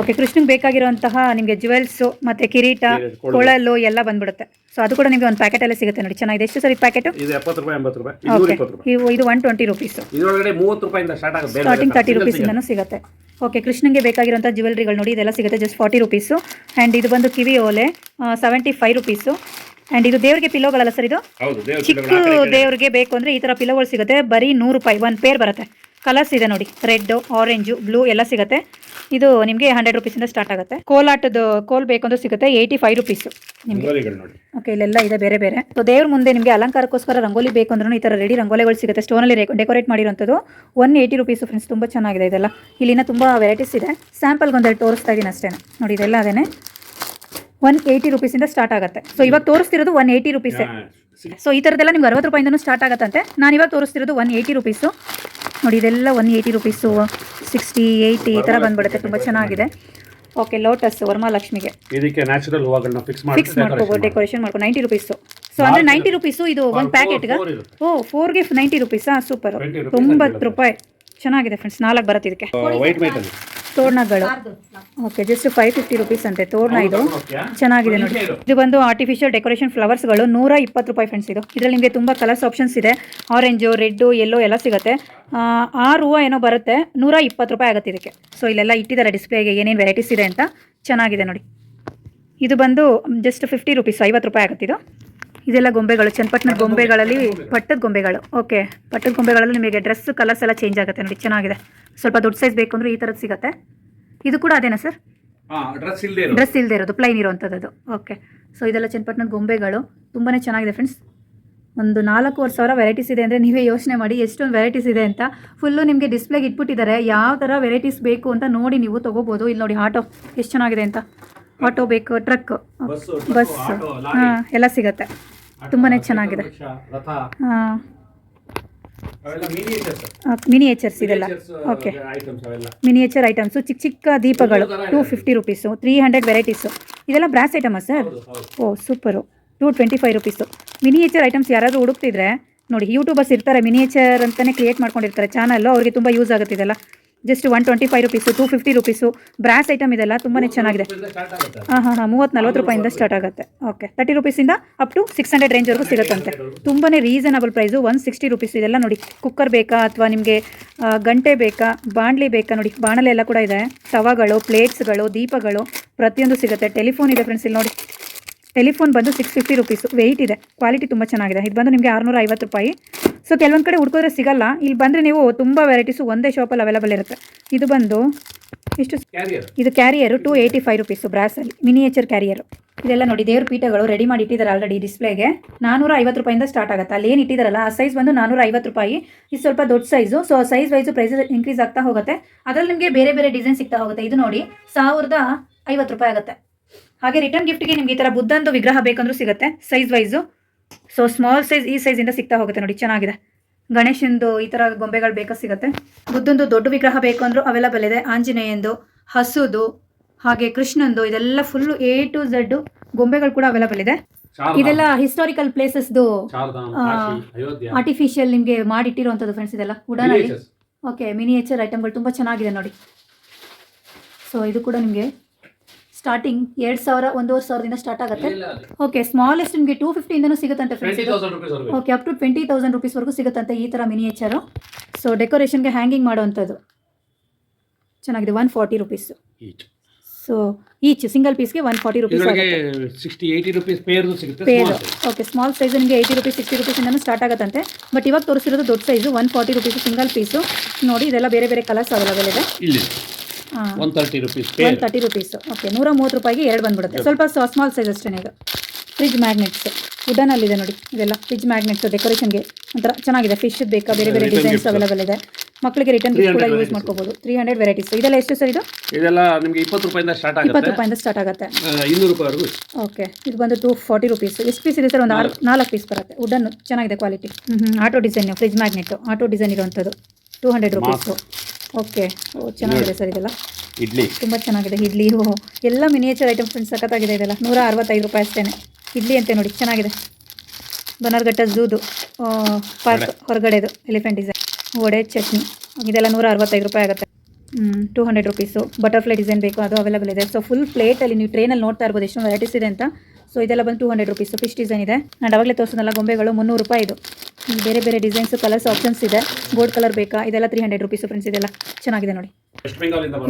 ಓಕೆ ಕೃಷ್ಣಗೆ ಬೇಕಾಗಿರುವಂತಹ ನಿಮಗೆ ಜುವೆಲ್ಸು ಮತ್ತು ಕಿರೀಟ ಕೊಳಲು. ಎಲ್ಲ ಬಂದ್ಬಿಡುತ್ತೆ. ಸೊ ಅದು ಕೂಡ ನಿಮಗೆ ಒಂದು ಪ್ಯಾಕೆಟ್ ಎಲ್ಲ ಸಿಗುತ್ತೆ ನೋಡಿ. ಚೆನ್ನಾಗಿದೆ. ಎಷ್ಟು ಸರ್ ಈ ಪ್ಯಾಕೆಟು ಇದು ಓಕೆ ಇವು one twenty rupees starting thirty rupees ರುಪೀಸಿಂದನೂ ಸಿಗುತ್ತೆ. ಓಕೆ ಕೃಷ್ಣಗೆ ಬೇಕಾಗಿರುವಂಥ ಜ್ಯುವೆಲ್ರಿಗಳು ನೋಡಿ ಇದೆಲ್ಲ ಸಿಗುತ್ತೆ ಜಸ್ಟ್ ಫಾರ್ಟಿ ರುಪೀಸು ಆ್ಯಂಡ್ ಇದು ಬಂದು ಕಿವಿ ಓಲೆ ಸೆವೆಂಟಿ ಫೈವ್ ರುಪೀಸು ಆ್ಯಂಡ್ ಇದು ದೇವ್ರಿಗೆ ಪಿಲ್ಲೋಗಳಲ್ಲ ಸರ್ ಇದು? ಹೌದು ದೇವ್ರ ಚಿಕ್ಕ ದೇವ್ರಿಗೆ ಬೇಕು ಅಂದ್ರೆ ಈ ತರ ಪಿಲ್ಲೋಗಳು ಸಿಗುತ್ತೆ. ಬರೀ ನೂರು ರೂಪಾಯಿ ಒನ್ ಪೇರ್ ಬರುತ್ತೆ. ಕಲರ್ಸ್ ಇದೆ ನೋಡಿ. ರೆಡ್ ಆರೆಂಜ್ ಬ್ಲೂ ಎಲ್ಲ ಸಿಗುತ್ತೆ. ಇದು ನಿಮಗೆ ಹಂಡ್ರೆಡ್ ಇಂದ ಸ್ಟಾರ್ಟ್ ಆಗುತ್ತೆ. ಕೋಲಾಟದ ಕೋಲ್ ಬೇಕು ಅಂದ್ರೆ ಸಿಗುತ್ತೆ ಏಯ್ಟಿ ಫೈವ್ ರುಪೀಸ್ ನಿಮಗೆ. ರಂಗೋಲಿಗಳು ನೋಡಿ. ಓಕೆ ಇಲ್ಲೆಲ್ಲ ಇದೆ ಬೇರೆ ಬೇರೆ. ಸೊ ದೇವ್ರ ಮುಂದೆ ನಿಮಗೆ ಅಲಂಕಾರಕ್ಕೋಸ್ಕರ ರಂಗೋಲಿ ಬೇಕು ಅಂದ್ರೂ ಈ ತರ ರೆಡಿ ರಂಗೋಲಿಗಳು ಸಿಗುತ್ತೆ. ಸ್ಟೋನಲ್ಲಿ ಡೆಕೋರೇಟ್ ಮಾಡಿರೋಂಥದ್ದು ಒನ್ ಏಯ್ಟಿ ರುಪೀಸ್ ಫ್ರೆಂಡ್ಸ್ ತುಂಬ ಚೆನ್ನಾಗಿದೆ ಇದೆಲ್ಲ. ಇಲ್ಲಿನ ತುಂಬ ವೆರೈಟೀಸ್ ಇದೆ. ಸ್ಯಾಂಪಲ್ಗೆ ಒಂದೆರಡು ತೋರಿಸ್ತಾ ಇದ್ದೀನಿ ಅಷ್ಟೇ ನೋಡಿ ಇದೆಲ್ಲ ಅದೇನೆ. ಒನ್ ಏಯ್ಟಿ ರುಪೀಸಿಂದ ಸ್ಟಾರ್ಟ್ ಆಗುತ್ತೆ. ಸೊ ಇವಾಗ ತೋರಿಸ್ತಿರೋದು ಒನ್ ಏಯ್ಟಿ ರುಪೀಸೇ ಸೊ ಈ ಥರದ್ದೆಲ್ಲ ನಿಮ್ಗೆ ಅರವತ್ತು ರೂಪಾಯಿಂದನೂ ಸ್ಟಾರ್ಟ್ ಆಗುತ್ತಂತೆ. ನಾನು ಇವಾಗ ತೋರಿಸ್ತಿರೋದು ಒನ್ ಏಯ್ಟಿ ರುಪೀಸು ನೋಡಿ ಇದೆಲ್ಲ one eighty rupees sixty eighty ಈ ಥರ ಬಂದ್ಬಿಡುತ್ತೆ. ತುಂಬ ಚೆನ್ನಾಗಿದೆ. ಓಕೆ ಲೋಟಸ್ ವರಮಹಾಲಕ್ಷ್ಮಿಗೆ ಇದಕ್ಕೆ ನ್ಯಾಚುರಲ್ ಹೂವುಗಳನ್ನ ಫಿಕ್ಸ್ ಮಾಡಿ ಫಿಕ್ಸ್ ಮಾಡ್ಕೋಬೋದು ಡೆಕೋರೇಷನ್ ಮಾಡ್ಕೊ. ನೈಂಟಿ ರುಪೀಸು ಸೊ ಅಂದರೆ ನೈಂಟಿ ರುಪೀಸು ಇದು ಒಂದು ಪ್ಯಾಕೆಟ್ಗೆ. ಓ ಫೋರ್ಗೆ ನೈಂಟಿ ರುಪೀಸಾ ಸೂಪರ್ 20 ತೊಂಬತ್ತು ರೂಪಾಯಿ. ಚೆನ್ನಾಗಿದೆ ಫ್ರೆಂಡ್ಸ್ ನಾಲ್ಕು ಬರುತ್ತೆ ಇದಕ್ಕೆ. ತೋರಣಗಳು. Okay just five fifty rupees ಅಂತೆ ತೋರಣ ಇದು. ಚೆನ್ನಾಗಿದೆ ನೋಡಿ. ಇದು? ಬಂದು ಆರ್ಟಿಫಿಷಿಯಲ್ ಡೆಕೋರೇಷನ್ ಫ್ಲವರ್ಸ್ಗಳು ನೂರ ಇಪ್ಪತ್ತು ರೂಪಾಯಿ ಫ್ರೆಂಡ್ಸ್ ಇದು. ಇದರಲ್ಲಿ ನಿಮಗೆ ತುಂಬ ಕಲರ್ಸ್ ಆಪ್ಷನ್ಸ್ ಇದೆ. ಆರೆಂಜು ರೆಡ್ಡು ಎಲ್ಲೋ ಎಲ್ಲ ಸಿಗುತ್ತೆ. ಆ, ಆರು ಹೂವು ಏನೋ ಬರುತ್ತೆ ನೂರ ಇಪ್ಪತ್ತು ರೂಪಾಯಿ ಆಗುತ್ತೆ ಇದಕ್ಕೆ. ಸೊ ಇಲ್ಲೆಲ್ಲ ಇಟ್ಟಿದ್ದಾರೆ ಡಿಸ್ಪ್ಲೇಗೆ ಏನೇನು ವೆರೈಟೀಸ್ ಇದೆ ಅಂತ. ಚೆನ್ನಾಗಿದೆ ನೋಡಿ. ಇದು ಬಂದು ಜಸ್ಟ್ ಫಿಫ್ಟಿ ರುಪೀಸ್ ಐವತ್ತು ರೂಪಾಯಿ ಆಗುತ್ತೆ ಇದು. ಇದೆಲ್ಲ ಗೊಂಬೆಗಳು ಚನ್ನಪಟ್ಟಣ ಗೊಂಬೆಗಳಲ್ಲಿ ಪಟ್ಟದ ಗೊಂಬೆಗಳು. ಓಕೆ ಪಟ್ಟದ ಗೊಂಬೆಗಳಲ್ಲಿ ನಿಮಗೆ ಡ್ರೆಸ್ ಕಲರ್ಸ್ ಎಲ್ಲ ಚೇಂಜ್ ಆಗುತ್ತೆ ನೋಡಿ ಚೆನ್ನಾಗಿದೆ. ಸ್ವಲ್ಪ ದೊಡ್ಡ ಸೈಜ್ ಬೇಕು ಅಂದ್ರೆ ಈ ಥರದ್ದು ಸಿಗುತ್ತೆ. ಇದು ಕೂಡ ಅದೇನಾ ಸರ್ ಡ್ರೆಸ್ ಇಲ್ಲದೆ ಇರೋದು. ಪ್ಲೈನ್ ಇರುವಂಥದ್ದು ಓಕೆ ಸೊ ಇದೆಲ್ಲ ಚನ್ನಪಟ್ಟಣದ ಗೊಂಬೆಗಳು. ತುಂಬಾ ಚೆನ್ನಾಗಿದೆ ಫ್ರೆಂಡ್ಸ್ ಒಂದು ನಾಲ್ಕೂವರೆ ಸಾವಿರ ವೆರೈಟೀಸ್ ಇದೆ ಅಂದರೆ ನೀವೇ ಯೋಚನೆ ಮಾಡಿ ಎಷ್ಟೊಂದು ವೆರೈಟೀಸ್ ಇದೆ ಅಂತ. ಫುಲ್ಲು ನಿಮಗೆ ಡಿಸ್ಪ್ಲೇಗೆ ಇಟ್ಬಿಟ್ಟಿದ್ದಾರೆ. ಯಾವ ಥರ ವೆರೈಟೀಸ್ ಬೇಕು ಅಂತ ನೋಡಿ ನೀವು ತೊಗೋಬೋದು. ಇಲ್ಲಿ ನೋಡಿ ಆಟೋ ಎಷ್ಟು ಚೆನ್ನಾಗಿದೆ ಅಂತ. ಆಟೋ ಬೇಕು ಟ್ರಕ್ ಬಸ್. ಹಾಂ ಎಲ್ಲ ಸಿಗುತ್ತೆ. ತುಂಬಾ ಚೆನ್ನಾಗಿದೆ. ಮಿನಿಯೇಚರ್ಸ್ ಇದೆಲ್ಲ. ಓಕೆ. ಮಿನಿಯೇಚರ್ ಐಟಮ್ಸು ಚಿಕ್ಕ ಚಿಕ್ಕ ದೀಪಗಳು two fifty rupees three hundred varieties ಇದೆಲ್ಲ ಬ್ರಾಸ್ ಐಟಮಾ ಸರ್. ಓ super two twenty five rupees miniature items ಯಾರಾದರೂ ಹುಡುಕ್ತಿದ್ರೆ ನೋಡಿ ಯೂಟ್ಯೂಬರ್ಸ್ ಇರ್ತಾರೆ ಮಿನಿಯೇಚರ್ ಅಂತಲೇ ಕ್ರಿಯೇಟ್ ಮಾಡ್ಕೊಂಡಿರ್ತಾರೆ ಚಾನಲ್ಲು ಅವ್ರಿಗೆ ತುಂಬ ಯೂಸ್ ಆಗುತ್ತೆ ಇದೆಲ್ಲ. Just one twenty five rupees two fifty rupees brass item ಇದೆಲ್ಲ ತುಂಬಾ ಚೆನ್ನಾಗಿದೆ. ಹಾಂ ಹಾಂ ಹಾಂ ಮೂವತ್ತು ನಲ್ವತ್ತು ರೂಪಾಯಿಂದ ಸ್ಟಾರ್ಟ್ ಆಗುತ್ತೆ. ಓಕೆ ತರ್ಟಿ ರುಪೀಸಿಂದ ಅಪ್ ಟು ಸಿಕ್ಸ್ ಹಂಡ್ರೆಡ್ ರೇಂಜ್ವರೆಗೂ ಸಿಗುತ್ತಂತೆ. ತುಂಬಾ reasonable price one sixty rupees ಇದೆಲ್ಲ ನೋಡಿ. ಕುಕ್ಕರ್ ಬೇಕಾ ಅಥವಾ ನಿಮಗೆ ಗಂಟೆ ಬೇಕಾ ಬಾಣಲಿ ಬೇಕಾ ನೋಡಿ. ಬಾಣಲೆ ಎಲ್ಲ ಕೂಡ ಇದೆ. ತವಗಳು ಪ್ಲೇಟ್ಸ್ಗಳು ದೀಪಗಳು ಪ್ರತಿಯೊಂದು ಸಿಗುತ್ತೆ. ಟೆಲಿಫೋನ್ ಇದೆ ಫ್ರೆಂಡ್ಸ್ ಇಲ್ಲಿ ನೋಡಿ. ಟೆಲಿಫೋನ್ ಬಂದು ಸಿಕ್ಸ್ ಫಿಫ್ಟಿ ರುಪೀಸು ವೆಯ್ಟ್ ಇದೆ. ಕ್ವಾಲಿಟಿ ತುಂಬ ಚೆನ್ನಾಗಿದೆ. ಇದು ಬಂದು ನಿಮಗೆ ಆರುನೂರ ಐವತ್ತು ರೂಪಾಯಿ. ಸೊ ಕೆಲವೊಂದು ಕಡೆ ಹುಡ್ಕೋದ್ರೆ ಸಿಗಲ್ಲ. ಇಲ್ಲಿ ಬಂದರೆ ನೀವು ತುಂಬ ವೆರೈಟೀಸು ಒಂದೇ ಶಾಪಲ್ಲಿ ಅವೈಲೇಬಲ್ ಇರುತ್ತೆ. ಇದು ಬಂದು ಇಷ್ಟು. ಇದು carrier two eighty five rupees ಬ್ರಾಸಲ್ಲಿ miniature carrier ಇದೆಲ್ಲ ನೋಡಿ ದೇವ್ರ ಪೀಠಗಳು ರೆಡಿ ಮಾಡಿ ಇಟ್ಟಿದ್ದಾರೆ ಆಲ್ರೆಡಿ ಡಿಸ್ಪ್ಲೇಗೆ ನಾನೂರ ಐವತ್ತು ರೂಪಾಯಿಂದ ಸ್ಟಾರ್ಟ್ ಆಗುತ್ತೆ. ಅಲ್ಲಿ ಏನು ಇಟ್ಟಿದ್ದಾರಲ್ಲ ಆ ಸೈಜ್ ಬಂದು ನಾನೂರ ಐವತ್ತು ರೂಪಾಯಿ. ಇದು ಸ್ವಲ್ಪ ದೊಡ್ಡ size so size wise price increase ಆಗ್ತಾ ಹೋಗುತ್ತೆ. ಅದರಲ್ಲಿ ನಿಮಗೆ ಬೇರೆ ಬೇರೆ ಡಿಸೈನ್ ಸಿಗ್ತಾ ಹೋಗುತ್ತೆ. ಇದು ನೋಡಿ ಸಾವಿರದ ಐವತ್ತು ರೂಪಾಯಿ ಆಗುತ್ತೆ. ಹಾಗೆ ರಿಟರ್ನ್ ಗಿಫ್ಟ್ಗೆ ನಿಮ್ಗೆ ಈ ಥರ ಬುದ್ಧಂದು ವಿಗ್ರಹ ಬೇಕಂದ್ರೂ ಸಿಗುತ್ತೆ size wise so small size ಈ ಸೈಜಿಂದ ಸಿಗ್ತಾ ಹೋಗುತ್ತೆ ನೋಡಿ ಚೆನ್ನಾಗಿದೆ. ಗಣೇಶಂದು ಈ ಥರ ಗೊಂಬೆಗಳು ಬೇಕಾ ಸಿಗುತ್ತೆ. ಬುದ್ಧಂದು ದೊಡ್ಡ ವಿಗ್ರಹ ಬೇಕು ಅಂದ್ರೂ ಅವೈಲಬಲ್ ಇದೆ. ಆಂಜನೇಯಂದು ಹಸುದು ಹಾಗೆ ಕೃಷ್ಣಂದು ಇದೆಲ್ಲ ಫುಲ್ಲು ಎ ಟು ಝಡ್ ಗೊಂಬೆಗಳು ಕೂಡ ಅವೈಲಬಲ್ ಇದೆ. ಇದೆಲ್ಲ ಹಿಸ್ಟಾರಿಕಲ್ ಪ್ಲೇಸಸ್ದು. ಆರ್ಟಿಫಿಷಿಯಲ್ ನಿಮಗೆ ಮಾಡಿಟ್ಟಿರುವಂಥದ್ದು ಫ್ರೆಂಡ್ಸ್ ಇದೆಲ್ಲ. ಉಡಾನಲ್ಲಿ. ಓಕೆ ಮಿನಿಯೇಚರ್ ಐಟಮ್ಗಳು ತುಂಬ ಚೆನ್ನಾಗಿದೆ ನೋಡಿ. ಸೊ ಇದು ಕೂಡ ನಿಮಗೆ ಸ್ಟಾರ್ಟಿಂಗ್ ಎರಡು ಸಾವಿರ ಒಂದೂವರೆ ಸಾವಿರದಿಂದ ಸ್ಟಾರ್ಟ್ ಆಗುತ್ತೆ. ಓಕೆ ಸ್ಮಾಲೆಸ್ಟ್ ನಿಮಗೆ ಟೂ ಫಿಫ್ಟಿಯಿಂದನೂ ಸಿಗುತ್ತಂತೆ ಫ್ರೆಂಡ್ಸ್ 20,000 rupees ವರೆಗೂ. Okay up to twenty thousand ರುಪೀಸ್ವರೆಗೂ ಸಿಗುತ್ತಂತೆ ಈ ಥರ ಮಿನಿಯೇಚರು ಸೊ ಡೆಕೋರೇಷನ್ಗೆ ಹ್ಯಾಂಗಿಂಗ್ ಮಾಡುವಂಥದ್ದು. ಚೆನ್ನಾಗಿದೆ one forty rupees so each single ಪೀಸ್ಗೆ one forty rupees rupees pair. Okay small size ನಿಮಗೆ ಏಯ್ಟಿ ರುಪೀಸ್ ಸಿಕ್ಸ್ಟಿ ರುಪೀಸಿಂದನೂ ಸ್ಟಾರ್ಟ್ ಆಗುತ್ತಂತೆ. ಬಟ್ ಇವಾಗ ತೋರಿಸಿರೋದು ದೊಡ್ಡ size one forty rupees single piece ನೋಡಿ ಇದೆಲ್ಲ ಬೇರೆ ಬೇರೆ ಕಲರ್ಸ್ ಅವೈಲೇಬಲ್ ಇದೆ one thirty rupees one thirty rupees okay ನೂರ ಮೂವತ್ತು ರೂಪಾಯಿಗೆ ಎರಡು ಬಂದ್ಬಿಡುತ್ತೆ. ಸ್ವಲ್ಪ ಸ್ಮಾಲ್ ಸೈಜ್ ಅಷ್ಟೇ ಇದು ಫ್ರಿಜ್ ಮ್ಯಾಗ್ನೆಟ್ಸ್ ವುಡನಲ್ಲಿದೆ ನೋಡಿ. ಇದೆಲ್ಲ ಫ್ರಿಜ್ ಮ್ಯಾಗ್ನೆಟ್ಸ್ ಡೆಕೋರೇಷನ್ಗೆ ಒಂಥರ ಚೆನ್ನಾಗಿದೆ. ಫಿಶ್ ಬೇಕಾ? ಬೇರೆ ಬೇರೆ ಡಿಸೈನ್ಸ್. ಅವೈಲೇಬಲ್ ಇದೆ. ಮಕ್ಕಳಿಗೆ ರಿಟರ್ನ್ ಗಿಫ್ಟ್ ಕೂಡ ಯೂಸ್ ಮಾಡ್ಕೋಬಹುದು ತ್ರೀ ಹಂಡ್ರೆಡ್ ವೆರೈಟೀಸ್ ಇದೆಲ್ಲ ಎಷ್ಟು ಸರ್ ಇದು? ಇದೆಲ್ಲ ನಿಮಗೆ ಇಪ್ಪತ್ತು ರೂಪಾಯಿಂದ ಸ್ಟಾರ್ಟ್ ಇಪ್ಪತ್ತು ಆಗುತ್ತೆ ರೂಪಾಯಿಂದ ಸ್ಟಾರ್ಟ್ ಆಗುತ್ತೆ. ಇನ್ನೂರು ರೂಪಾಯಿವರೆಗೂ ಓಕೆ ಇದು ಬಂದು ಟೂ ಫಾರ್ಟಿ ರುಪೀಸ್ ಎಷ್ಟು ಪೀಸ್ ಇದೆ ಸರ್ ಒಂದು ಆರು ನಾಲ್ಕು ಪೀಸ್ ಬರುತ್ತೆ. ವುಡನ್ ಚೆನ್ನಾಗಿದೆ ಕ್ವಾಲಿಟಿ ಹ್ಞೂ auto design fridge magnet auto design ಇರುವಂಥದ್ದು. Two hundred rupees okay. ಓ ಚೆನ್ನಾಗಿದೆ ಸರ್ ಇದೆಲ್ಲ. ಇಡ್ಲಿ. ತುಂಬ ಚೆನ್ನಾಗಿದೆ. ಇಡ್ಲಿ ಎಲ್ಲ ಮಿನಿಯೇಚರ್ ಐಟಮ್ ಫ್ರೆಂಡ್ಸ್ ಸಖತ್ತಾಗಿದೆ ಇದೆಲ್ಲ. ನೂರ ಅರವತ್ತೈದು ರೂಪಾಯಿ ಅಷ್ಟೇ ಇಡ್ಲಿ ಅಂತೆ ನೋಡಿ ಚೆನ್ನಾಗಿದೆ. ಬನ್ನರ್ಘಟ್ಟ ಝೂದು ಪಾರ್ಕ್ ಹೊರಗಡೆದು ಎಲಿಫೆಂಟ್ ಡಿಸೈನ್ ವಡೆ ಚಟ್ನಿ. ಇದೆಲ್ಲ ನೂರ ಅರವತ್ತೈದು ರೂಪಾಯಿ ಆಗುತ್ತೆ. Two hundred rupees butterfly design ಬೇಕು ಅದು ಅವೈಲೇಬಲ್ ಇದೆ. ಸೊ ಫುಲ್ ಪ್ಲೇಟಲ್ಲಿ ನೀವು ಟ್ರೈನಲ್ಲಿ ನೋಡ್ತಾ ಇರ್ಬೋದು ಎಷ್ಟೊಂದು ವೆರೈಟೀಸ್ ಇದೆ ಅಂತ. ಸೊ ಇದೆಲ್ಲ ಬಂದು two hundred rupees fish design ಇದೆ. ನಾನು ಅವಾಗಲೇ ತೋರಿಸೋದಲ್ಲ ಗೊಂಬೆಗಳು ಮುನ್ನೂರು ರೂಪಾಯಿ ಇದು. ಬೇರೆ ಬೇರೆ ಡಿಸೈನ್ಸ್ ಕಲರ್ಸ್ ಆಪ್ಷನ್ಸ್ ಇದೆ. ಗೋಲ್ಡ್ ಕಲರ್ ಬೇಕಾ? ಇದೆಲ್ಲ ತ್ರೀ ಹಂಡ್ರೆಡ್ ರುಪೀಸ್ ಫ್ರೆಂಡ್ಸ್ ಇದೆಲ್ಲ ಚೆನ್ನಾಗಿದೆ ನೋಡಿ.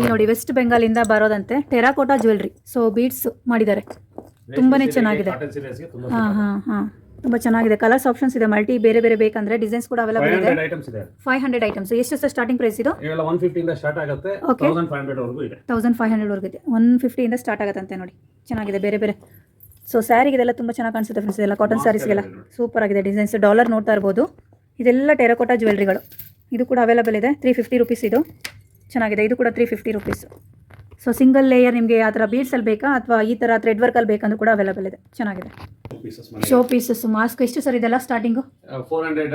ನೋಡಿ ವೆಸ್ಟ್ ಬೆಂಗಾಲಿಂದ ಬರೋದಂತೆ ಟೆರಾಕೋಟಾ ಜ್ಯುವೆಲ್ರಿ ಸೊ ಬೀಡ್ಸ್ ಮಾಡಿದ್ದಾರೆ. ತುಂಬಾನೇ ಚೆನ್ನಾಗಿದೆ. ಹಾ ಹಾ ಹಾ. ತುಂಬಾ ಚೆನ್ನಾಗಿದೆ. ಕಲರ್ಸ್ ಆಪ್ಷನ್ಸ್ ಇದೆ. ಮಲ್ಟಿ ಬೇರೆ ಬೇರೆ ಬೇಕಂದ್ರೆ ಡಿಸೈನ್ಸ್ ಕೂಡ ಅವೈಲೇಬಲ್ ಫೈವ್ ಇದೆ ಹಂಡ್ರೆಡ್ ಐಟಮ್ಸ್ ಇದೆ. ಫೈವ್ ಹಂಡ್ರೆಡ್ ಐಟಮ್ಸ್ ಎಷ್ಟು ಸರ್ ಸ್ಟಾರ್ಟಿಂಗ್ ಪ್ರೈಸ್ ಇದು? ಒನ್ ಇಂದ ಸ್ಟಾರ್ಟ್ ಆಗುತ್ತೆ. ತೌಸಂಡ್ ಫೈವ್ ಹಂಡ್ರೆಡ್ ಇದೆ. ಇದೆ. ಒನ್ ಫಿಫ್ಟಿಯಿಂದ ಸ್ಟಾರ್ಟ್ ಆಗುತ್ತಂತೆ ನೋಡಿ. ಚೆನ್ನಾಗಿದೆ. ಬೇರೆ ಬೇರೆ ಸೊ ಸ್ಯಾರಿಗೆ ಇದೆಲ್ಲ ತುಂಬ ಚೆನ್ನಾಗಿ ಕಾಣಿಸುತ್ತೆ ಫ್ರೆಂಡ್ಸ್ ಇದೆಲ್ಲ ಕಾಟನ್ ಸ್ಯಾರೀಸ್ಗೆಲ್ಲ ಸೂಪರ್ ಆಗಿದೆ. ಡಿಸೈನ್ಸ್ ಡಾಲರ್ ನೋಡ್ತಾ ಇರ್ಬೋದು. ಇದೆಲ್ಲ ಟೆರಕೋಟಾ ಜ್ಯುವೆಲ್ರಿಗಳು ಇದು ಕೂಡ ಅವೈಲೇಬಲ್ ಇದೆ. ತ್ರೀ ಫಿಫ್ಟಿ ರುಪೀಸ್ ಇದು. ಚೆನ್ನಾಗಿದೆ. ಇದು ಕೂಡ three fifty rupees so single layer ನಿಮಗೆ ಆ ಥರ ಬೀಡ್ಸಲ್ಲಿ ಬೇಕಾ? ಅಥವಾ ಈ ಥರ ಥ್ರೆಡ್ ವರ್ಕಲ್ಲಿ ಬೇಕಂದ್ರೂ ಕೂಡ ಅವೈಲೇಬಲ್ ಇದೆ. ಚೆನ್ನಾಗಿದೆ. ಶೋ ಪೀಸಸ್ ಮಾಸ್ಕ್ ಎಷ್ಟು ಸರ್ ಇದೆಲ್ಲ ಸ್ಟಾರ್ಟಿಂಗು ಫೋರ್ ಹಂಡ್ರೆಡ್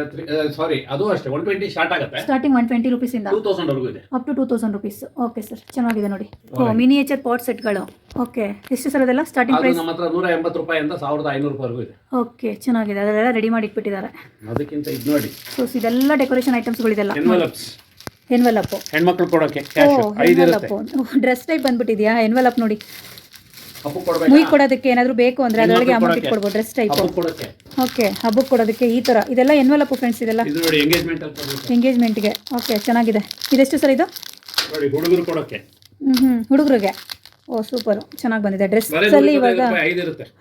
ಸಾರಿ ಅದು ಅಷ್ಟೇ ಒನ್ ಟ್ವೆಂಟಿ ಸ್ಟಾರ್ಟ್ ಆಗುತ್ತೆ. ಸ್ಟಾರ್ಟಿಂಗ್ ಒನ್ ಟ್ವೆಂಟಿ ರುಪೀಸಿಂದ ಇಂದ? ವರೆಗೂ ಇದೆ. Up to two thousand rupees okay sir ಚೆನ್ನಾಗಿದೆ ನೋಡಿ. ಓ ಮಿನಿಯೇಚರ್ ಪಾಟ್ ಸೆಟ್ಗಳು ಓಕೆ ಎಷ್ಟು ಸರ್ ಅದೆಲ್ಲ? ಸ್ಟಾರ್ಟಿಂಗ್ ಪ್ರೈಸ್ ನಮ್ಮ ಹತ್ರ ನೂರ ಎಂಬತ್ತು ರೂಪಾಯಿಂದ ಸಾವಿರದ ಐನೂರು ಇದೆ. ಓಕೆ ಚೆನ್ನಾಗಿದೆ. ಅದೆಲ್ಲ ರೆಡಿ ಮಾಡಿ ಇಟ್ಬಿಟ್ಟಿದ್ದಾರೆ ಅದಕ್ಕಿಂತ ಇದು ನೋಡಿ. ಸೊ ಇದೆಲ್ಲ ಡೆಕೋರೇಷನ್ ಐಟಮ್ಸ್ಗಳಿದೆಲ್ಲ ಎನ್ವಲಪ್ಸ್ ಎನ್ವೆಲಪ್ಪು ಹೆಣ್ಮಕ್ಳು ಕೊಡೋಕೆ ಡ್ರೆಸ್ ಟೈಪ್ ಬಂದ್ಬಿಟ್ಟಿದ್ಯಾ? ಎನ್ವಲಪ್ ನೋಡಿ. ಮುಯ್ ಕೊಡೋದಕ್ಕೆ ಏನಾದರೂ ಬೇಕು ಅಂದರೆ ಅದರೊಳಗೆ ಅಮೌಂಟ್ ಇಟ್ಕೊಡ್ಬೋದು ಡ್ರೆಸ್ ಟೈಪ್ ಓಕೆ ಹಬ್ಬಕ್ಕೆ ಕೊಡೋದಕ್ಕೆ ಈ ಥರ ಇದೆಲ್ಲ ಎನ್ವೆಲಪ್ಪು ಫ್ರೆಂಡ್ಸ್ ಇದೆಲ್ಲ? ಎಂಗೇಜ್ಮೆಂಟ್ಗೆ ಓಕೆ ಚೆನ್ನಾಗಿದೆ. ಇದೆಷ್ಟು ಸರ್ ಇದು? ಹುಡುಗರು ಕೊಡೋಕೆ. ಹ್ಞೂ ಹ್ಞೂ ಹುಡುಗರಿಗೆ. ಓ ಸೂಪರ್ ಚೆನ್ನಾಗಿ ಬಂದಿದೆ. ಡ್ರೆಸ್ ಅಲ್ಲಿ ಇವಾಗ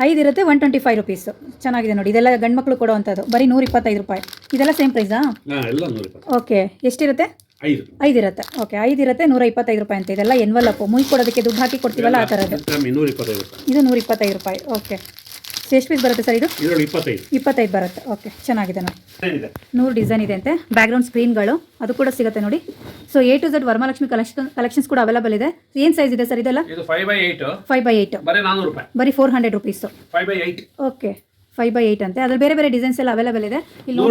ಐದು ಇರುತ್ತೆ. ಒನ್ ಟ್ವೆಂಟಿ ಫೈವ್ ರುಪೀಸ್ ಚೆನ್ನಾಗಿದೆ ನೋಡಿ. ಇದೆಲ್ಲ ಗಂಡು ಮಕ್ಕಳು ಕೊಡುವಂತದ್ದು ಬರೀ ನೂರ ಇಪ್ಪತ್ತೈದು ರೂಪಾಯಿ. ಇದೆಲ್ಲ ಸೇಮ್ ಪ್ರೈಸಾ ಓಕೆ ಎಷ್ಟಿರುತ್ತೆ? ಐದು. ಇರುತ್ತೆ. ಓಕೆ ಐದು ಇರುತ್ತೆ ನೂರ ಇಪ್ಪತ್ತೈದು ರೂಪಾಯಿ ಅಂತ. ಇದೆಲ್ಲ ಎನ್ವಲಪ್ಪು ಮುಯ್ ಕೊಡೋದಕ್ಕೆ ದುಡ್ಡು ಹಾಕಿ ಕೊಡ್ತೀವಲ್ಲ ಆ ಥರದ್ದು ಇದು ನೂರ ಇಪ್ಪತ್ತೈದು ರೂಪಾಯಿ. ಓಕೆ ಎಷ್ಟು ಪೀಸ್ ಬರುತ್ತೆ ಸರ್ ಇದು? ಇಪ್ಪತ್ತೈದು. ಬರುತ್ತೆ. ಓಕೆ ಚೆನ್ನಾಗಿದೆ ನೋಡಿ. ನೂರು ಡಿಸೈನ್ ಇದೆ ಅಂತೆ. ಬ್ಯಾಕ್ಗ್ರೌಂಡ್ ಸ್ಕ್ರೀನ್ಗಳು ಅದು ಕೂಡ ಸಿಗುತ್ತೆ ನೋಡಿ. So A to Z Varamahalakshmi collection collections ಕೂಡ ಅವೈಲೇಬಲ್ ಇದೆ. ಏನ್ ಸೈಜ್ ಇದೆ ಸರ್ ಇದೆಲ್ಲ? ಇದು five by eight five by eight ಬರೀ four hundred rupees five by eight okay five by eight ಅಂತೆ. ಅದ್ರಲ್ಲಿ ಬೇರೆ ಬೇರೆ ಡಿಸೈನ್ಸ್ ಎಲ್ಲ ಅವೈಲೇಬಲ್ ಇದೆ. ಇಲ್ಲಿ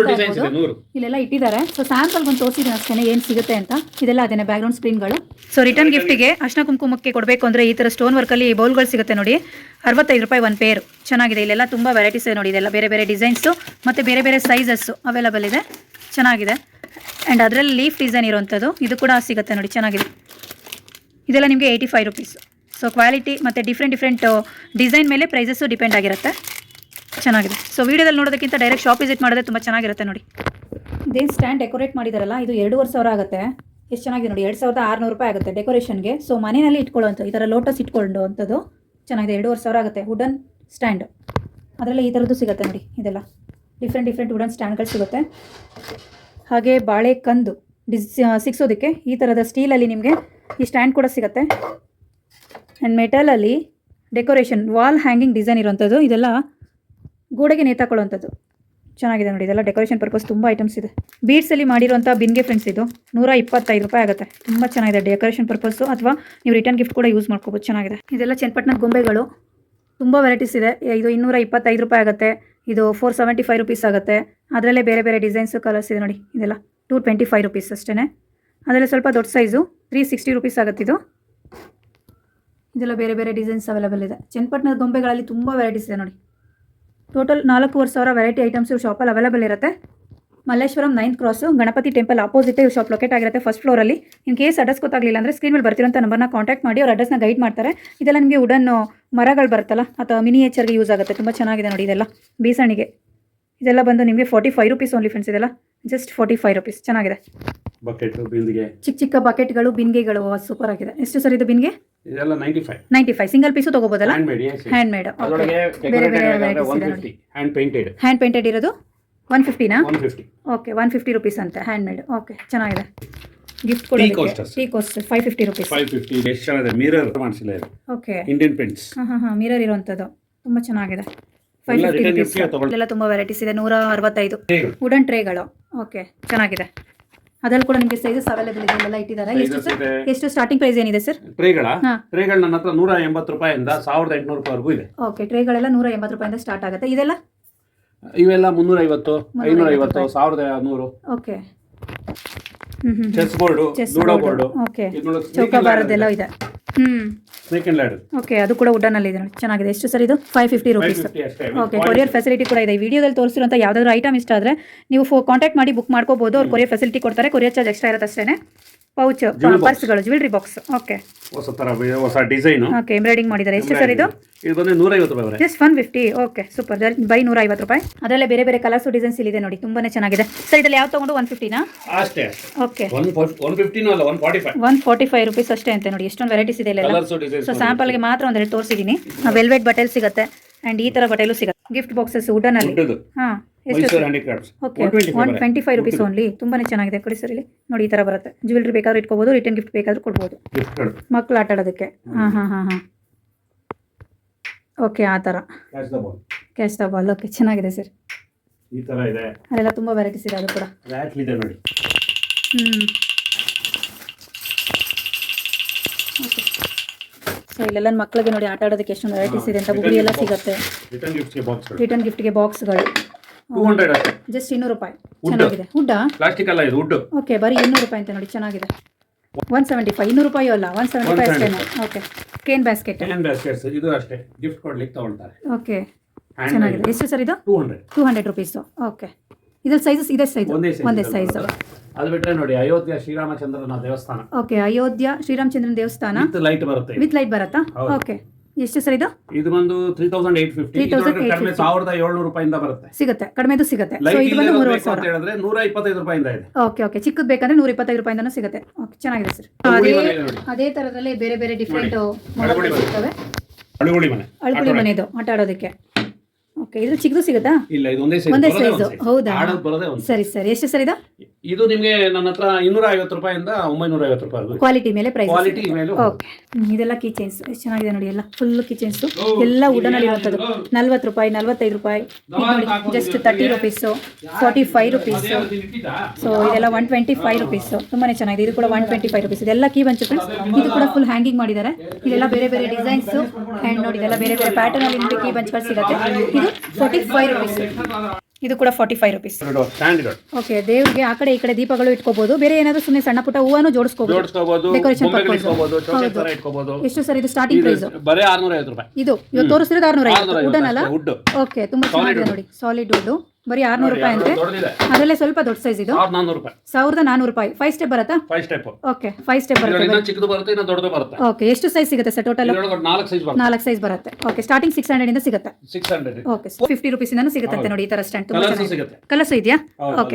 ಇಲ್ಲೆಲ್ಲ ಇಟ್ಟಿದ್ದಾರೆ. ಸೊ ಸ್ಯಾಂಪಲ್ ಒಂದು ತೋರಿಸಿದ್ರೆ ಅಷ್ಟೇ ಏನು ಸಿಗುತ್ತೆ ಅಂತ. ಇದೆಲ್ಲ ಅದೇನೆ ಬ್ಯಾಕ್ಗ್ರೌಂಡ್ ಸ್ಕ್ರೀನ್ಗಳು ಸೊ ರಿಟರ್ನ್ ಗಿಫ್ಟಿಗೆ ಅರ್ಶನ ಕುಂಕುಮಕ್ಕೆ ಕೊಡಬೇಕು ಅಂದರೆ ಈ ಥರ ಸ್ಟೋನ್ ವರ್ಕಲ್ಲಿ ಬೌಲ್ಗಳು ಸಿಗುತ್ತೆ ನೋಡಿ. ಅರವತ್ತೈದು ರೂಪಾಯಿ ಒಂದು ಪೇರ್ ಚೆನ್ನಾಗಿದೆ. ಇಲ್ಲೆಲ್ಲ ತುಂಬ ವೆರೈಟೀಸ್ ಇದೆ ನೋಡಿ. ಇದೆಲ್ಲ ಬೇರೆ ಬೇರೆ ಡಿಸೈನ್ಸು ಮತ್ತು ಬೇರೆ ಬೇರೆ ಸೈಜಸ್ಸು ಅವೈಲೇಬಲ್ ಇದೆ. ಚೆನ್ನಾಗಿದೆ. ಆ್ಯಂಡ್ ಅದರಲ್ಲಿ ಲೀಫ್ ಡಿಸೈನ್ ಇರುವಂಥದ್ದು ಇದು ಕೂಡ ಸಿಗುತ್ತೆ ನೋಡಿ. ಚೆನ್ನಾಗಿದೆ. ಇದೆಲ್ಲ ನಿಮಗೆ eighty five rupees so quality ಮತ್ತು ಡಿಫ್ರೆಂಟ್ ಡಿಫ್ರೆಂಟ್ ಡಿಸೈನ್ ಮೇಲೆ ಪ್ರೈಸಸ್ಸು ಡಿಪೆಂಡ್ ಆಗಿರುತ್ತೆ. ಚೆನ್ನಾಗಿದೆ. ಸೊ ವೀಡಿಯೋದಲ್ಲಿ ನೋಡೋದಕ್ಕಿಂತ ಡೈರೆಕ್ಟ್ ಶಾಪ್ ವಿಸಿಟ್ ಮಾಡಿದ್ರೆ ತುಂಬ ಚೆನ್ನಾಗಿರುತ್ತೆ ನೋಡಿ. ಇದೇನು ಸ್ಟ್ಯಾಂಡ್ ಡೆಕೋರೇಟ್ ಮಾಡಿದಾರಲ್ಲ, ಇದು ಎರಡೂವರೆ ಸಾವಿರ ಆಗುತ್ತೆ. ಎಷ್ಟು ಚೆನ್ನಾಗಿದೆ ನೋಡಿ, ಎರಡು ಸಾವಿರದ ಆರುನೂರು ರೂಪಾಯಿ ಆಗುತ್ತೆ ಡೆಕೋರೇಷನ್ಗೆ ಸೊ ಮನೆಯಲ್ಲಿ ಇಟ್ಕೊಳ್ಳೋಂಥ ಈ ಥರ ಲೋಟಸ್ ಇಟ್ಕೊಂಡು ಅಂಥದ್ದು ಚೆನ್ನಾಗಿದೆ, ಎರಡೂವರೆ ಸಾವಿರ ಆಗುತ್ತೆ ವುಡನ್ ಸ್ಟ್ಯಾಂಡ್ ಅದರಲ್ಲಿ ಈ ಥರದ್ದು ಸಿಗುತ್ತೆ ನೋಡಿ, ಇದೆಲ್ಲ. ಡಿಫ್ರೆಂಟ್ ಡಿಫ್ರೆಂಟ್ ವುಡನ್ ಸ್ಟ್ಯಾಂಡ್ಗಳು ಸಿಗುತ್ತೆ. ಹಾಗೆ ಬಾಳೆ ಕಂದು ಡಿಸ್ ಸಿಕ್ಸೋದಕ್ಕೆ ಈ ಥರದ ಸ್ಟೀಲಲ್ಲಿ ನಿಮಗೆ ಈ ಸ್ಟ್ಯಾಂಡ್ ಕೂಡ ಸಿಗುತ್ತೆ. ಆ್ಯಂಡ್ ಮೆಟಲಲ್ಲಿ ಡೆಕೋರೇಷನ್ ವಾಲ್ ಹ್ಯಾಂಗಿಂಗ್ ಡಿಸೈನ್ ಇರುವಂಥದ್ದು, ಇದೆಲ್ಲ ಗೋಡೆಗೆ ನೇತಾಕೊಳ್ಳುವಂಥದ್ದು. ಚೆನ್ನಾಗಿದೆ ನೋಡಿ, ಇದೆಲ್ಲ ಡೆಕೋರೇಷನ್ ಪರ್ಪಸ್ ತುಂಬ ಐಟಮ್ಸ್ ಇದೆ. ಬೀಡ್ಸಲ್ಲಿ ಮಾಡಿರುವಂಥ ಬಿನ್ಗೆ ಫ್ರೆಂಡ್ಸ್ ಇದು. ನೂರ ಇಪ್ಪತ್ತೈದು ರೂಪಾಯಿ ಆಗುತ್ತೆ. ತುಂಬ ಚೆನ್ನಾಗಿದೆ ಡೆಕೋರೇಷನ್ ಪರ್ಪಸ್ಸು ಅಥವಾ ನೀವು ರಿಟರ್ನ್ ಗಿಫ್ಟ್ ಕೂಡ ಯೂಸ್ ಮಾಡ್ಕೋಬೋದು. ಚೆನ್ನಾಗಿದೆ. ಇದೆಲ್ಲ ಚನ್ನಪಟ್ಟಣದ ಗೊಂಬೆಗಳು. ತುಂಬ ವೆರೈಟೀಸ್ ಇದೆ. ಇದು ಇನ್ನೂರ ಇಪ್ಪತ್ತೈದು ರೂಪಾಯಿ ಆಗುತ್ತೆ. ಇದು ಫೋರ್ ಸೆವೆಂಟಿ ಫೈವ್ ರುಪೀಸ್ ಆಗುತ್ತೆ. ಅದರಲ್ಲೇ ಬೇರೆ ಬೇರೆ ಡಿಸೈನ್ಸು ಕಲರ್ಸ್ ಇದೆ ನೋಡಿ. ಇದೆಲ್ಲ ಟೂ ಟ್ವೆಂಟಿ ಫೈವ್ ರುಪೀಸ್ ಅಷ್ಟೇ ಅದರಲ್ಲಿ ಸ್ವಲ್ಪ ದೊಡ್ಡ ಸೈಜು ತ್ರೀ ಸಿಕ್ಸ್ಟಿ ರುಪೀಸ್ ಆಗುತ್ತಿದ್ದು ಇದು. ಇದೆಲ್ಲ ಬೇರೆ ಬೇರೆ ಡಿಸೈನ್ಸ್ ಅವೈಲೇಬಲ್ ಇದೆ. ಚನ್ನಪಟ್ಟಣದ ಗೊಂಬೆಗಳಲ್ಲಿ ತುಂಬ ವೆರೈಟೀಸ್ ಇದೆ ನೋಡಿ. ಟೋಟಲ್ ನಾಲ್ಕೂವರೆ ಸಾವಿರ ವೆರೈಟಿ ಐಟಮ್ಸ್ ಇವ್ರ ಶಾಪಲ್ಲಿ ಅವೈಲೇಬಲ್ ಇರುತ್ತೆ. Malleshwaram ninth cross Ganapati temple opposite ಇವ್ರ ಶಾಪ್ ಲೊಕೇಟ್ ಆಗಿರುತ್ತೆ ಫಸ್ಟ್ ಫ್ಲೋರಲ್ಲಿ ಇನ್ ಕೇಸ್ ಅಡ್ರೆಸ್ ಗೊತ್ತಾಗಲಿಲ್ಲ ಅಂದರೆ ಸ್ಕ್ರೀನ್ ಮೇಲೆ ಬರ್ತಿರೋಂಥ ನಂಬರ್ನ ಕಾಂಟ್ಯಾಕ್ಟ್ ಮಾಡಿ ಅವ್ರ ಅಡ್ರೆಸ್ನ ಗೈಡ್ ಮಾಡ್ತಾರೆ. ಇದೆಲ್ಲ ನಿಮಗೆ ವುಡನ್ ಮರಗಳು ಬರುತ್ತಲ್ಲ, ಅಥವಾ ಮಿನಿಯೇಚರ್ಗೆ ಯೂಸ್ ಆಗುತ್ತೆ. ತುಂಬ ಚೆನ್ನಾಗಿದೆ ನೋಡಿ ಇದೆಲ್ಲ, ಬೀಸಣಿಗೆ. ಇದೆಲ್ಲ ಬಂದು ನಿಮಗೆ forty five rupees only friends ಇದೆಲ್ಲ ಜಸ್ಟ್ ಫಾರ್ಟಿ ಫೈವ್ ರುಪೀಸ್ ಚೆನ್ನಾಗಿದೆ ಬಕೆಟ್ ಬಿಂದಿಗೆ ಚಿಕ್ಕ ಚಿಕ್ಕ ಬಕೆಟ್ಗಳು ಬಿನ್ಗೆಗಳು ಸೂಪರ್ ಆಗಿದೆ. ಎಷ್ಟು ಸರ್ ಇದು ಬಿನ್ಗೆ ಇದೆಲ್ಲ ninety five ninety five single piece ತಗೋಬೋದಲ್ಲ hand made ಬೇರೆ ಬೇರೆ ಹ್ಯಾಂಡ್ ಪೇಂಟೆಡ್ ಹ್ಯಾಂಡ್ ಪೇಂಟೆಡ್ ಇರೋದು ಒನ್ ಫಿಫ್ಟಿನಾ ಓಕೆ ಒನ್ ಫಿಫ್ಟಿ ರುಪೀಸ್ ಅಂತ. ಹ್ಯಾಂಡ್ ಮೇಡ್ ಓಕೆ ಚೆನ್ನಾಗಿದೆ ಗಿಫ್ಟ್ ಕೊಡಿ. Tea coast five fifty rupees five fifty ಎಷ್ಟು ಚೆನ್ನಾಗಿದೆ? ಮಿರರ್ ಮಾಡಿಸಿಲ್ಲ ಓಕೆ ಇಂಡಿಯನ್ ಪ್ರಿಂಟ್ಸ್ ಹಾಂ ಹಾಂ ಹಾಂ. ಮಿರರ್ ಇರುವಂಥದ್ದು. ತುಂಬ ಚೆನ್ನಾಗಿದೆ. ಫೈವ್ ಫಿಫ್ಟಿ ರುಪೀಸ್ ತುಂಬ ವೆರೈಟೀಸ್ ಇದೆ. ನೂರ ಅರವತ್ತೈದು. ವುಡನ್ ಟ್ರೇಗಳು ಓಕೆ ಚೆನ್ನಾಗಿದೆ. ಅದ್ರಲ್ಲಿ ಕೂಡ ನಿಮಗೆ ಸೈಜಸ್ ಅವೈಲೇಬಲ್ ಇದೆ ಎಲ್ಲ ಇಟ್ಟಿದ್ದಾರೆ. ಎಷ್ಟು ಸರ್ ಎಷ್ಟು ಸ್ಟಾರ್ಟಿಂಗ್ ಪ್ರೈಸ್ ಏನಿದೆ ಸರ್ ಟ್ರೇಗಳ. ಟ್ರೇಗಳು ನನ್ನ ಹತ್ರ ನೂರ ಎಂಬತ್ತು ರೂಪಾಯಿಂದ ಸಾವಿರದ ಎಂಟುನೂರು ರೂಪಾಯಿವರೆಗೂ ಇದೆ. ಓಕೆ ಟ್ರೇಗಳೆಲ್ಲ ನೂರ ಎಂಬತ್ತು ರೂಪಾಯಿಂದ ಸ್ಟಾರ್ಟ್ ಆಗುತ್ತೆ. ಇದೆಲ್ಲ? ಇವೆಲ್ಲ ಮುನ್ನೂರ ಐವತ್ತು ಐನೂರ ಐವತ್ತು ಸಾವಿರದ ನೂರು. Okay chess board chess board okay ಚೌಕಾಬಾರದೆಲ್ಲ ಇದೆ. ಓಕೆ ಅದು ಕೂಡ ವುಡನ್ ಅಲ್ಲಿ ಇದೆ ನೋಡಿ. ಚೆನ್ನಾಗಿದೆ. ಎಷ್ಟು ಸರ್ ಇದು? Five fifty rupees okay courier facility ಕೂಡ ಇದೆ. ವಿಡಿಯೋದಲ್ಲಿ ತೋರಿಸಿರುವಂಥ ಯಾವ್ದಾದ್ರು ಐಟಮ್ ಇಷ್ಟ ಆದರೆ ನೀವು ಫೋ ಕಾಂಟ್ಯಾಕ್ಟ್ ಮಾಡಿ ಬುಕ್ ಮಾಡ್ಕೋಬೋದು. ಅವ್ರು ಕೊರಿಯರ್ ಫೆಸಿಲಿಟಿ ಕೊಡ್ತಾರೆ. ಕೊರಿಯರ್ ಚಾರ್ಜ್ ಎಕ್ಸ್ಟ್ರಾ ಇರುತ್ತೆ ಅಷ್ಟೇ ಪೌಚ್. ಪರ್ಸ್ಗಳು ಜ್ಯುವೆಲ್ರಿ ಬಾಕ್ಸ್ ಓಕೆ ಹೊಸ ತರ ಹೊಸ ಡಿಸೈನು. ಓಕೆ ಎಂಬ್ರಾಯ್ಡಿಂಗ್ ಮಾಡಿದ್ದಾರೆ. ಎಷ್ಟು ಸರ್ ಇದು? ಇದು ಬಂದು ನೂರೈವತ್ತು ರೂಪಾಯಿ just one fifty okay super bye ನೂರ ಐವತ್ತು ರೂಪಾಯಿ. ಅದರಲ್ಲೇ ಬೇರೆ ಬೇರೆ ಕಲರ್ಸ್ ಡಿಸೈನ್ಸ್ ಇಲ್ಲಿದೆ ನೋಡಿ. ತುಂಬಾನೇ ಚೆನ್ನಾಗಿದೆ. ಸರ್ ಇದರಲ್ಲಿ ಯಾವ ತಗೊಂಡು ಒನ್ ಫಿಫ್ಟಿನಾ ಅಷ್ಟೇ ಓಕೆ ಒನ್ ಫಿಫ್ಟಿನೂ ಅಲ್ಲ one forty five one forty five rupees ಅಷ್ಟೇ ಅಂತ ನೋಡಿ. ಎಷ್ಟೊಂದು ವೆರೈಟೀಸ್ ಇದೆ ಇಲ್ಲೆಲ್ಲ. ಕಲರ್ಸ್ ಡಿಸೈನ್ಸ್ ಸೊ ಸ್ಯಾಂಪಲ್ಗೆ ಮಾತ್ರ ಒಂದೆರಡು ತೋರಿಸಿದ್ದೀನಿ ವೆಲ್ವೆಟ್ ಬಟೆಲ್ ಸಿಗುತ್ತೆ ಅಂಡ್ ಈ ತರ ಬಟೆಲು ಸಿಗುತ್ತೆ. ಗಿಫ್ಟ್ ಬಾಕ್ಸಸ್ ವುಡನ್ ಅಲ್ಲಿ. ದೊಡ್ಡದು ಹಾಂ okay one twenty five rupees only ತುಂಬಾನೇ ಚೆನ್ನಾಗಿದೆ ಕೊಡಿ ಸರ್ ಇಲ್ಲಿ. ನೋಡಿ ಈ ತರ ಬರುತ್ತೆ. ಜ್ಯುವೆಲ್ರಿ ಬೇಕಾದ್ರೂ ಇಟ್ಕೋಬಹುದು ರಿಟರ್ನ್ ಗಿಫ್ಟ್ ಬೇಕಾದ್ರೂ ಕೊಡ್ಬೋದು. ಮಕ್ಕಳು ಆಟ ಆಡೋದಕ್ಕೆ. ಹಾ ಹಾ ಹಾಂ ಹಾಂ. ಓಕೆ ಆ ತರ. ಕ್ಯಾಶ್ ದ ಬಾಲ್ ಓಕೆ ಚೆನ್ನಾಗಿದೆ ಸರ್ ಈ ತರ ಇದೆ. ಅಲ್ಲೆಲ್ಲ ತುಂಬಾ ವೆರೈಟೀಸ್ ಇದೆ ಅದು ಕೂಡ. ರ್ಯಾಟ್ಲ್ ಇಲ್ಲೆಲ್ಲ ಮಕ್ಕಳಿಗೆ ನೋಡಿ ಆಟ ಆಡೋದಕ್ಕೆ ಎಷ್ಟೊಂದು ವೆರೈಟೀಸ್ ಇದೆ ಅಂತ ಬುಗುರಿ ಎಲ್ಲ ಸಿಗುತ್ತೆ. ರಿಟರ್ನ್ ಗಿಫ್ಟ್ಗೆ ಬಾಕ್ಸ್ಗಳು ಅಷ್ಟೇ. ಜಸ್ಟ್ ಇನ್ನೂರು ರೂಪಾಯಿ. ಚೆನ್ನಾಗಿದೆ. ಹುಡ್ಡಾ ಪ್ಲಾಸ್ಟಿಕ್ ಅಲ್ಲ ಇದು ವುಡ್ ಓಕೆ ಬರೀ ಇನ್ನೂರು ರೂಪಾಯಿ ಅಂತ ನೋಡಿ ಚೆನ್ನಾಗಿದೆ. ಒನ್ ಸೆವೆಂಟಿ ಫೈವ್ ಇನ್ನೂರು ರೂಪಾಯಿ ಅಲ್ಲ ಒನ್ ಸೆವೆಂಟಿ ಫೈವ್ ಅಷ್ಟೇನು okay cane basket cane baskets ಇದು ಅಷ್ಟೇ. ಗಿಫ್ಟ್ ಕೊಡ್ಲಿಕ್ಕೆ ತಗೊಳ್ತಾರೆ. ಓಕೆ ಚೆನ್ನಾಗಿದೆ. ಎಷ್ಟು ಸರ್ ಇದು? Two hundred two hundred rupees okay ಇದ್ರಲ್ಲಿ ಸೈಜಸ್ ಇದೆ ಸೈಜ್ ಒಂದೇ ಸೈಜ್. ಅದು ಬಿಟ್ರೆ ನೋಡಿ ಅಯೋಧ್ಯ ಶ್ರೀರಾಮಚಂದ್ರನ ದೇವಸ್ಥಾನ. ಓಕೆ ಅಯೋಧ್ಯ ಶ್ರೀರಾಮಚಂದ್ರನ ದೇವಸ್ಥಾನ. ವಿತ್ ಲೈಟ್ ಬರುತ್ತೆ. ವಿತ್ ಲೈಟ್ ಬರುತ್ತಾ? ಓಕೆ ಎಷ್ಟು ಸರ್ ಇದು? ಇದು ಬಂದು ತ್ರೀ ತೌಸಂಡ್ ಏಟ್ ಫಿಫ್ಟಿ 3,850. ಕಡಿಮೆ ಸಾವಿರದ ಏಳ್ನೂರು ರೂಪಾಯಿಂದ ಬರುತ್ತೆ. ಸಿಗುತ್ತೆ. ಕಡಿಮೆದು ಸಿಗುತ್ತೆ. ಸೊ ಇದು ಬಂದು ಅಂತ ಸಾವಿರ. ಹೇಳಿದ್ರೆ ನೂರ ಇಪ್ಪತ್ತೈದು ರೂಪಾಯಿಂದ ಇದೆ. ಓಕೆ ಓಕೆ ಚಿಕ್ಕದು ಬೇಕಂದ್ರೆ ನೂರ ಇಪ್ಪತ್ತೈದು ರೂಪಾಯಿಂದನೂ ಸಿಗುತ್ತೆ. ಓಕೆ ಚೆನ್ನಾಗಿದೆ ಸರ್. ಅದೇ ತರದಲ್ಲೇ ಅದೇ ಬೇರೆ ಬೇರೆ ಡಿಫ್ರೆಂಟ್ ಅಳುಗುಳಿ ಮನೆ. ಸಿಗ್ತವೆ ಅಳುಗುಳಿ ಮನೆ ಇದು ಆಟ ಆಡೋದಕ್ಕೆ. ಓಕೆ ಇದು ಚಿಕ್ಕದು ಸಿಗುತ್ತಾ? ಇಲ್ಲ ಇದು ಒಂದೇ size. ಒಂದೇ ಬರೋದೇ size. ಒಂದು size. ಹೌದಾ? ಆಡೋದು ಬರೋದೇ ಒಂದು ಸರಿ ಸರಿ. ಎಷ್ಟು ಸರ್ ಇದು? ಇದು ನಿಮಗೆ ನನ್ನ ಹತ್ರ ಇನ್ನೂರ ಐವತ್ತು ರೂಪಾಯಿಂದ ಒಂಬೈನೂರ ಐವತ್ತು ರೂಪಾಯಿ ಕ್ವಾಲಿಟಿ ಮೇಲೆ ಪ್ರೈಸ್ ಕ್ವಾಲಿಟಿ ಮೇಲೆ ಓಕೆ ಇದೆಲ್ಲ ಕಿಚನ್ಸ್ ಚೈನ್ಸ್ ಎಷ್ಟು ಚೆನ್ನಾಗಿದೆ ನೋಡಿ ಎಲ್ಲ ಫುಲ್ ಕಿಚನ್ಸ್ ಚೈನ್ಸ್ ಎಲ್ಲ ವುಡನ್ ಅಲ್ಲಿ ಇರುವಂಥದ್ದು ನಲ್ವತ್ತು ರೂಪಾಯಿ ನಲ್ವತ್ತೈದು ರೂಪಾಯಿ. Just thirty rupees forty five rupees so ಇದೆಲ್ಲ ಒನ್ ಟ್ವೆಂಟಿ ಫೈವ್ ರುಪೀಸ್ ತುಂಬಾನೇ ಚೆನ್ನಾಗಿದೆ. ಇದು ಕೂಡ ಒನ್ ಟ್ವೆಂಟಿ ಫೈವ್ ರುಪೀಸ್ ಇದೆಲ್ಲ ಕೀ ಬಂಚು ಫ್ರೆಂಡ್ಸ್ ಇದು ಕೂಡ ಫುಲ್ ಹ್ಯಾಂಗಿಂಗ್ ಮಾಡಿದ್ದಾರೆ. ಇದೆಲ್ಲ ಬೇರೆ ಬೇರೆ ಡಿಸೈನ್ಸ್ ಹ್ಯಾಂಡ್ ನೋಡಿ ಇದೆಲ್ಲ ಬೇರೆ ಬೇರೆ ಪ್ಯಾಟರ್ನ್ ಅಲ್ಲಿ ನಿಮಗೆ ಕೀ ಬಂಚ್ಗಳು ಸಿಗುತ್ತೆ. ಇದು ಫಾರ್ಟಿ ಫೈವ್ ರುಪೀಸ್ ಇದು ಕೂಡ ಫಾರ್ಟಿ ಫೈವ್ ರುಪೀಸ್ ಸ್ಟ್ಯಾಂಡ್ಗಳು ಓಕೆ ದೇವ್ರಿಗೆ ಆ ಕಡೆ ಈ ಕಡೆ ದೀಪಗಳು ಇಟ್ಕೋಬಹುದು ಬೇರೆ ಏನಾದ್ರು ಸುಮ್ಮನೆ ಸಣ್ಣ ಪುಟ್ಟ ಹೂವನ್ನು ಜೋಡಿಸ್ಕೋಬಹುದು ಡೆಕೋರೇಷನ್ ಎಷ್ಟು ಸರ್ ಇದು ಸ್ಟಾರ್ಟಿಂಗ್ ಪ್ರೈಸ್ ಬರೇ ಆರ್ನೂರ ಐವತ್ತು ರೂಪಾಯಿ. ಇದು ಇವತ್ತು ತೋರಿಸಿರೋದು ಆರ್ನೂರ ಐವತ್ತು ಆರ್ನೂರ ವುಡನ್ ಅಲ್ಲ? ಓಕೆ ತುಂಬಾ ಚೆನ್ನಾಗಿದೆ ನೋಡಿ. ಸಾಲಿಡ್ ವುಡ್ ಬರೀ ಆರ್ನೂರು ರೂಪಾಯಿ ಅಂತೆ. ಅದರಲ್ಲೇ ಸ್ವಲ್ಪ ದೊಡ್ಡ ಸೈಜ್ ಇದು. ಸಾವಿರದ ನಾನೂರು ರೂಪಾಯಿ. ಫೈವ್ ಸ್ಟೆಪ್ ಬರುತ್ತಾ? Five step okay five step ಬರುತ್ತೆ ಚಿಕ್ಕದು ಬರುತ್ತೆ ಇನ್ನ ದೊಡ್ಡದು ಬರುತ್ತೆ. ಓಕೆ ಎಷ್ಟು ಸೈಜ್ ಸಿಗುತ್ತೆ ಸರ್ ಟೋಟಲ್ ನಾಲ್ಕು ಸೈಜ್ ಬರುತ್ತೆ. ನಾಲ್ಕು ಸೈಜ್ ಬರುತ್ತೆ. ಓಕೆ ಸ್ಟಾರ್ಟಿಂಗ್ ಸಿಕ್ಸ್ ಹಂಡ್ರೆಡ್ ಇಂದ ಸಿಗುತ್ತೆ. Six hundred okay fifty rupees ಇಂದ ಸಿಗುತ್ತೆ ನೋಡಿ ಈ ತರ ಸ್ಟ್ಯಾಂಡ್ ತುಂಬಾ ಕಲರ್ಸ್ ಕಲರ್ಸ್ ಇದೆಯಾ. ಓಕೆ